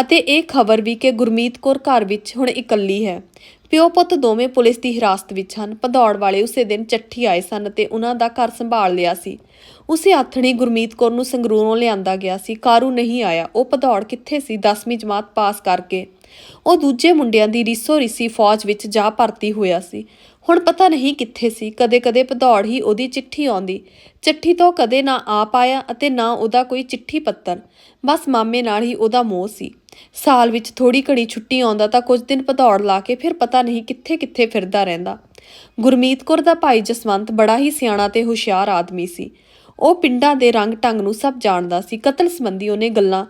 ਅਤੇ ਇਹ ਖਬਰ ਵੀ ਕਿ ਗੁਰਮੀਤ ਕੌਰ ਘਰ ਵਿੱਚ ਹੁਣ ਇਕੱਲੀ ਹੈ। ਪਿਓ ਪੁੱਤ ਦੋਵੇਂ ਪੁਲਿਸ ਦੀ ਹਿਰਾਸਤ ਵਿੱਚ ਹਨ। ਭਦੌੜ ਵਾਲੇ ਉਸੇ ਦਿਨ ਚੱਠੀ ਆਏ ਸਨ ਤੇ ਉਹਨਾਂ ਦਾ ਘਰ ਸੰਭਾਲ ਲਿਆ ਸੀ। ਉਸੇ ਆਥਣੀ ਗੁਰਮੀਤ ਕੌਰ ਨੂੰ ਸੰਗਰੂਰੋਂ ਲਿਆਂਦਾ ਗਿਆ ਸੀ। ਕਾਰੂ ਨਹੀਂ ਆਇਆ। ਉਹ ਭਦੌੜ ਕਿੱਥੇ ਸੀ? 10ਵੀਂ ਜਮਾਤ ਪਾਸ ਕਰਕੇ ਉਹ ਦੂਜੇ ਮੁੰਡਿਆਂ ਦੀ ਰੀਸੋ ਰੀਸੀ ਫੌਜ ਵਿੱਚ ਜਾ ਭਰਤੀ ਹੋਇਆ ਸੀ। ਹੁਣ ਪਤਾ ਨਹੀਂ ਕਿੱਥੇ ਸੀ। ਕਦੇ-ਕਦੇ ਭਦੌੜ ਹੀ ਉਹਦੀ ਚਿੱਠੀ ਆਉਂਦੀ। ਚਿੱਠੀ ਤੋਂ ਕਦੇ ਨਾ ਆਪ ਆਇਆ ਅਤੇ ਨਾ ਉਹਦਾ ਕੋਈ ਚਿੱਠੀ ਪੱਤਰ। ਬਸ ਮਾਮੇ ਨਾਲ ਹੀ ਉਹਦਾ ਮੋਹ ਸੀ। ਸਾਲ ਵਿੱਚ ਥੋੜੀ ਘੜੀ ਛੁੱਟੀ ਆਉਂਦਾ ਤਾਂ ਕੁਝ ਦਿਨ ਭਦੌੜ ਲਾ ਕੇ ਫਿਰ ਪਤਾ ਨਹੀਂ ਕਿੱਥੇ-ਕਿੱਥੇ ਫਿਰਦਾ ਰਹਿੰਦਾ। ਗੁਰਮੀਤ ਕੌਰ ਦਾ ਭਾਈ ਜਸਵੰਤ ਬੜਾ ਹੀ ਸਿਆਣਾ ਤੇ ਹੁਸ਼ਿਆਰ ਆਦਮੀ ਸੀ। ਉਹ ਪਿੰਡਾਂ ਦੇ ਰੰਗ ਢੰਗ ਨੂੰ ਸਭ ਜਾਣਦਾ ਸੀ। ਕਤਲ ਸੰਬੰਧੀ ਉਹਨੇ ਗੱਲਾਂ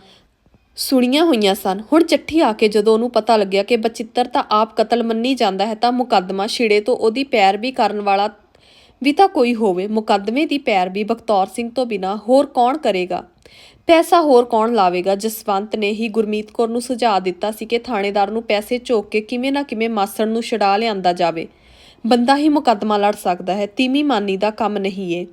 ਸੁਣੀਆਂ ਹੋਈਆਂ ਸਨ। ਹੁਣ ਚਿੱਠੀ ਆ ਕੇ ਜਦੋਂ ਉਹਨੂੰ ਪਤਾ ਲੱਗਿਆ ਕਿ ਬਚਿੱਤਰ ਤਾਂ ਆਪ ਕਤਲ ਮੰਨੀ ਜਾਂਦਾ ਹੈ, ਤਾਂ ਮੁਕੱਦਮਾ ਛਿੜੇ ਤੋਂ ਉਹਦੀ ਪੈਰ ਵੀ ਕਰਨ ਵਾਲਾ ਵੀ ਤਾਂ ਕੋਈ ਹੋਵੇ। ਮੁਕੱਦਮੇ ਦੀ ਪੈਰ ਵੀ ਬਖਤੌਰ ਸਿੰਘ ਤੋਂ ਬਿਨਾ ਹੋਰ ਕੌਣ ਕਰੇਗਾ? ਪੈਸਾ ਹੋਰ ਕੌਣ ਲਾਵੇਗਾ? ਜਸਵੰਤ ਨੇ ਹੀ ਗੁਰਮੀਤ ਕੌਰ ਨੂੰ ਸੁਝਾਅ ਦਿੱਤਾ ਸੀ ਕਿ ਥਾਣੇਦਾਰ ਨੂੰ ਪੈਸੇ ਝੋਕ ਕੇ ਕਿਵੇਂ ਨਾ ਕਿਵੇਂ ਮਾਸੜ ਨੂੰ ਛਡਾ ਲਿਆਂਦਾ ਜਾਵੇ। ਬੰਦਾ ਹੀ ਮੁਕੱਦਮਾ ਲੜ ਸਕਦਾ ਹੈ ਤੀਮੀ ਮਾਨੀ ਦਾ ਕੰਮ ਨਹੀਂ ਏ।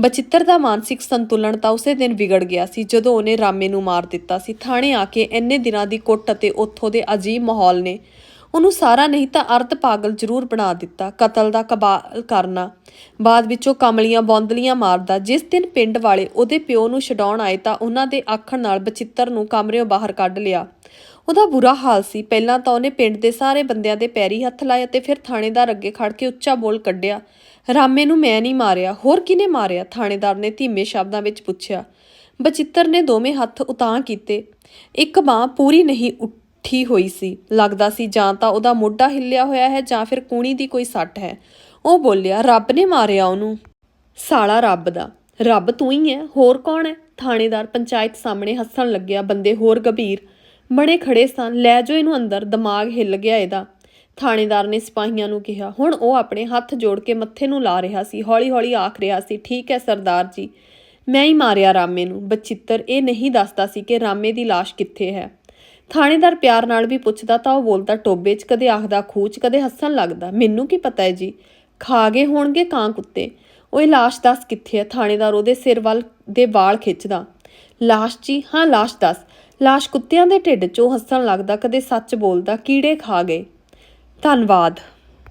ਬਚਿੱਤਰ ਦਾ ਮਾਨਸਿਕ ਸੰਤੁਲਨ ਤਾਂ ਉਸੇ ਦਿਨ ਵਿਗੜ ਗਿਆ ਸੀ, ਜਦੋਂ ਉਹਨੇ ਰਾਮੇ ਨੂੰ ਮਾਰ ਦਿੱਤਾ ਸੀ। ਥਾਣੇ ਆ ਕੇ ਇੰਨੇ ਦਿਨਾਂ ਦੀ ਕੁੱਟ ਅਤੇ ਉੱਥੋਂ ਦੇ ਅਜੀਬ ਮਾਹੌਲ ਨੇ। ਉਹਨੂੰ ਸਾਰਾ ਨਹੀਂ ਤਾਂ ਅਰਧ ਪਾਗਲ ਜ਼ਰੂਰ ਬਣਾ ਦਿੱਤਾ, ਕਤਲ ਦਾ ਕਬਾਲ ਕਰਨਾ, ਬਾਅਦ ਵਿੱਚੋਂ ਕਮਲੀਆਂ ਬੌਂਦਲੀਆਂ ਮਾਰਦਾ। ਜਿਸ ਦਿਨ ਪਿੰਡ ਵਾਲੇ ਉਹਦੇ ਪਿਓ ਨੂੰ ਛਡਾਉਣ ਆਏ ਤਾਂ ਉਹਨਾਂ ਦੇ ਆਖਣ ਨਾਲ ਬਚਿੱਤਰ ਨੂੰ ਕਮਰਿਓਂ ਬਾਹਰ ਕੱਢ ਲਿਆ। ਉਹਦਾ ਬੁਰਾ ਹਾਲ ਸੀ। ਪਹਿਲਾਂ ਤਾਂ ਉਹਨੇ ਪਿੰਡ ਦੇ ਸਾਰੇ ਬੰਦਿਆਂ ਦੇ ਪੈਰੀ ਹੱਥ ਲਾਏ ਅਤੇ ਫਿਰ ਥਾਣੇਦਾਰ ਅੱਗੇ ਖੜ ਕੇ ਉੱਚਾ ਬੋਲ ਕੱਢਿਆ, ਰਾਮੇ ਨੂੰ ਮੈਂ ਨਹੀਂ ਮਾਰਿਆ, ਹੋਰ ਕਿਹਨੇ ਮਾਰਿਆ? ਥਾਣੇਦਾਰ ਨੇ ਧੀਮੇ ਸ਼ਬਦਾਂ ਵਿੱਚ ਪੁੱਛਿਆ। ਬਚਿੱਤਰ ਨੇ ਦੋਵੇਂ ਹੱਥ ਉਤਾਂਹ ਕੀਤੇ। ਇੱਕ ਬਾਹ ਪੂਰੀ ਨਹੀਂ ਉੱਠੀ ਹੋਈ ਸੀ। ਲੱਗਦਾ ਸੀ ਜਾਂ ਤਾਂ ਉਹਦਾ ਮੋਢਾ ਹਿੱਲਿਆ ਹੋਇਆ ਹੈ ਜਾਂ ਫਿਰ ਕੂਣੀ ਦੀ ਕੋਈ ਸੱਟ ਹੈ। ਉਹ ਬੋਲਿਆ, ਰੱਬ ਨੇ ਮਾਰਿਆ ਉਹਨੂੰ। ਸਾਲਾ ਰੱਬ ਦਾ। ਰੱਬ ਤੂੰ ਹੀ ਹੈ, ਹੋਰ ਕੌਣ ਹੈ? ਥਾਣੇਦਾਰ ਪੰਚਾਇਤ ਸਾਹਮਣੇ ਹੱਸਣ ਲੱਗਿਆ। ਬੰਦੇ ਹੋਰ ਗੰਭੀਰ। ਬਣੇ ਖੜੇ ਸਨ, ਲੈ ਜੋ ਇਹਨੂੰ ਅੰਦਰ, ਦਿਮਾਗ ਹਿੱਲ ਗਿਆ ਇਹਦਾ। ਥਾਣੇਦਾਰ ਨੇ ਸਿਪਾਹੀਆਂ ਨੂੰ ਕਿਹਾ, ਹੁਣ ਉਹ ਆਪਣੇ ਹੱਥ ਜੋੜ ਕੇ ਮੱਥੇ ਨੂੰ ਲਾ ਰਿਹਾ ਸੀ, ਹੌਲੀ-ਹੌਲੀ ਆਖ ਰਿਹਾ ਸੀ, ਠੀਕ ਹੈ ਸਰਦਾਰ ਜੀ, ਮੈਂ ਹੀ ਮਾਰਿਆ ਰਾਮੇ ਨੂੰ। ਬਚਿੱਤਰ ਇਹ ਨਹੀਂ ਦੱਸਦਾ ਸੀ ਕਿ ਰਾਮੇ ਦੀ ਲਾਸ਼ ਕਿੱਥੇ ਹੈ। ਥਾਣੇਦਾਰ ਪਿਆਰ ਨਾਲ ਵੀ ਪੁੱਛਦਾ ਤਾਂ ਉਹ ਬੋਲਦਾ, ਟੋਬੇ 'ਚ ਕਦੇ ਆਖਦਾ ਖੂਚ ਕਦੇ ਹੱਸਣ ਲੱਗਦਾ? ਮੈਨੂੰ ਕੀ ਪਤਾ ਹੈ ਜੀ? ਖਾ ਗਏ ਹੋਣਗੇ ਕਾਂ ਕੁੱਤੇ। ਉਹ ਇਹ ਲਾਸ਼ ਦੱਸ ਕਿੱਥੇ ਹੈ? ਥਾਣੇਦਾਰ ਉਹਦੇ ਸਿਰ ਵੱਲ ਦੇ ਵਾਲ ਖਿੱਚਦਾ, ਲਾਸ਼ ਜੀ, ਹਾਂ ਲਾਸ਼ ਦੱਸ। ਲਾਸ਼ ਕੁੱਤਿਆਂ ਦੇ ਢਿੱਡ 'ਚੋਂ ਹੱਸਣ ਲੱਗਦਾ ਕਦੇ ਸੱਚ ਬੋਲਦਾ ਕੀੜੇ ਖਾ ਗਏ। ਧੰਨਵਾਦ।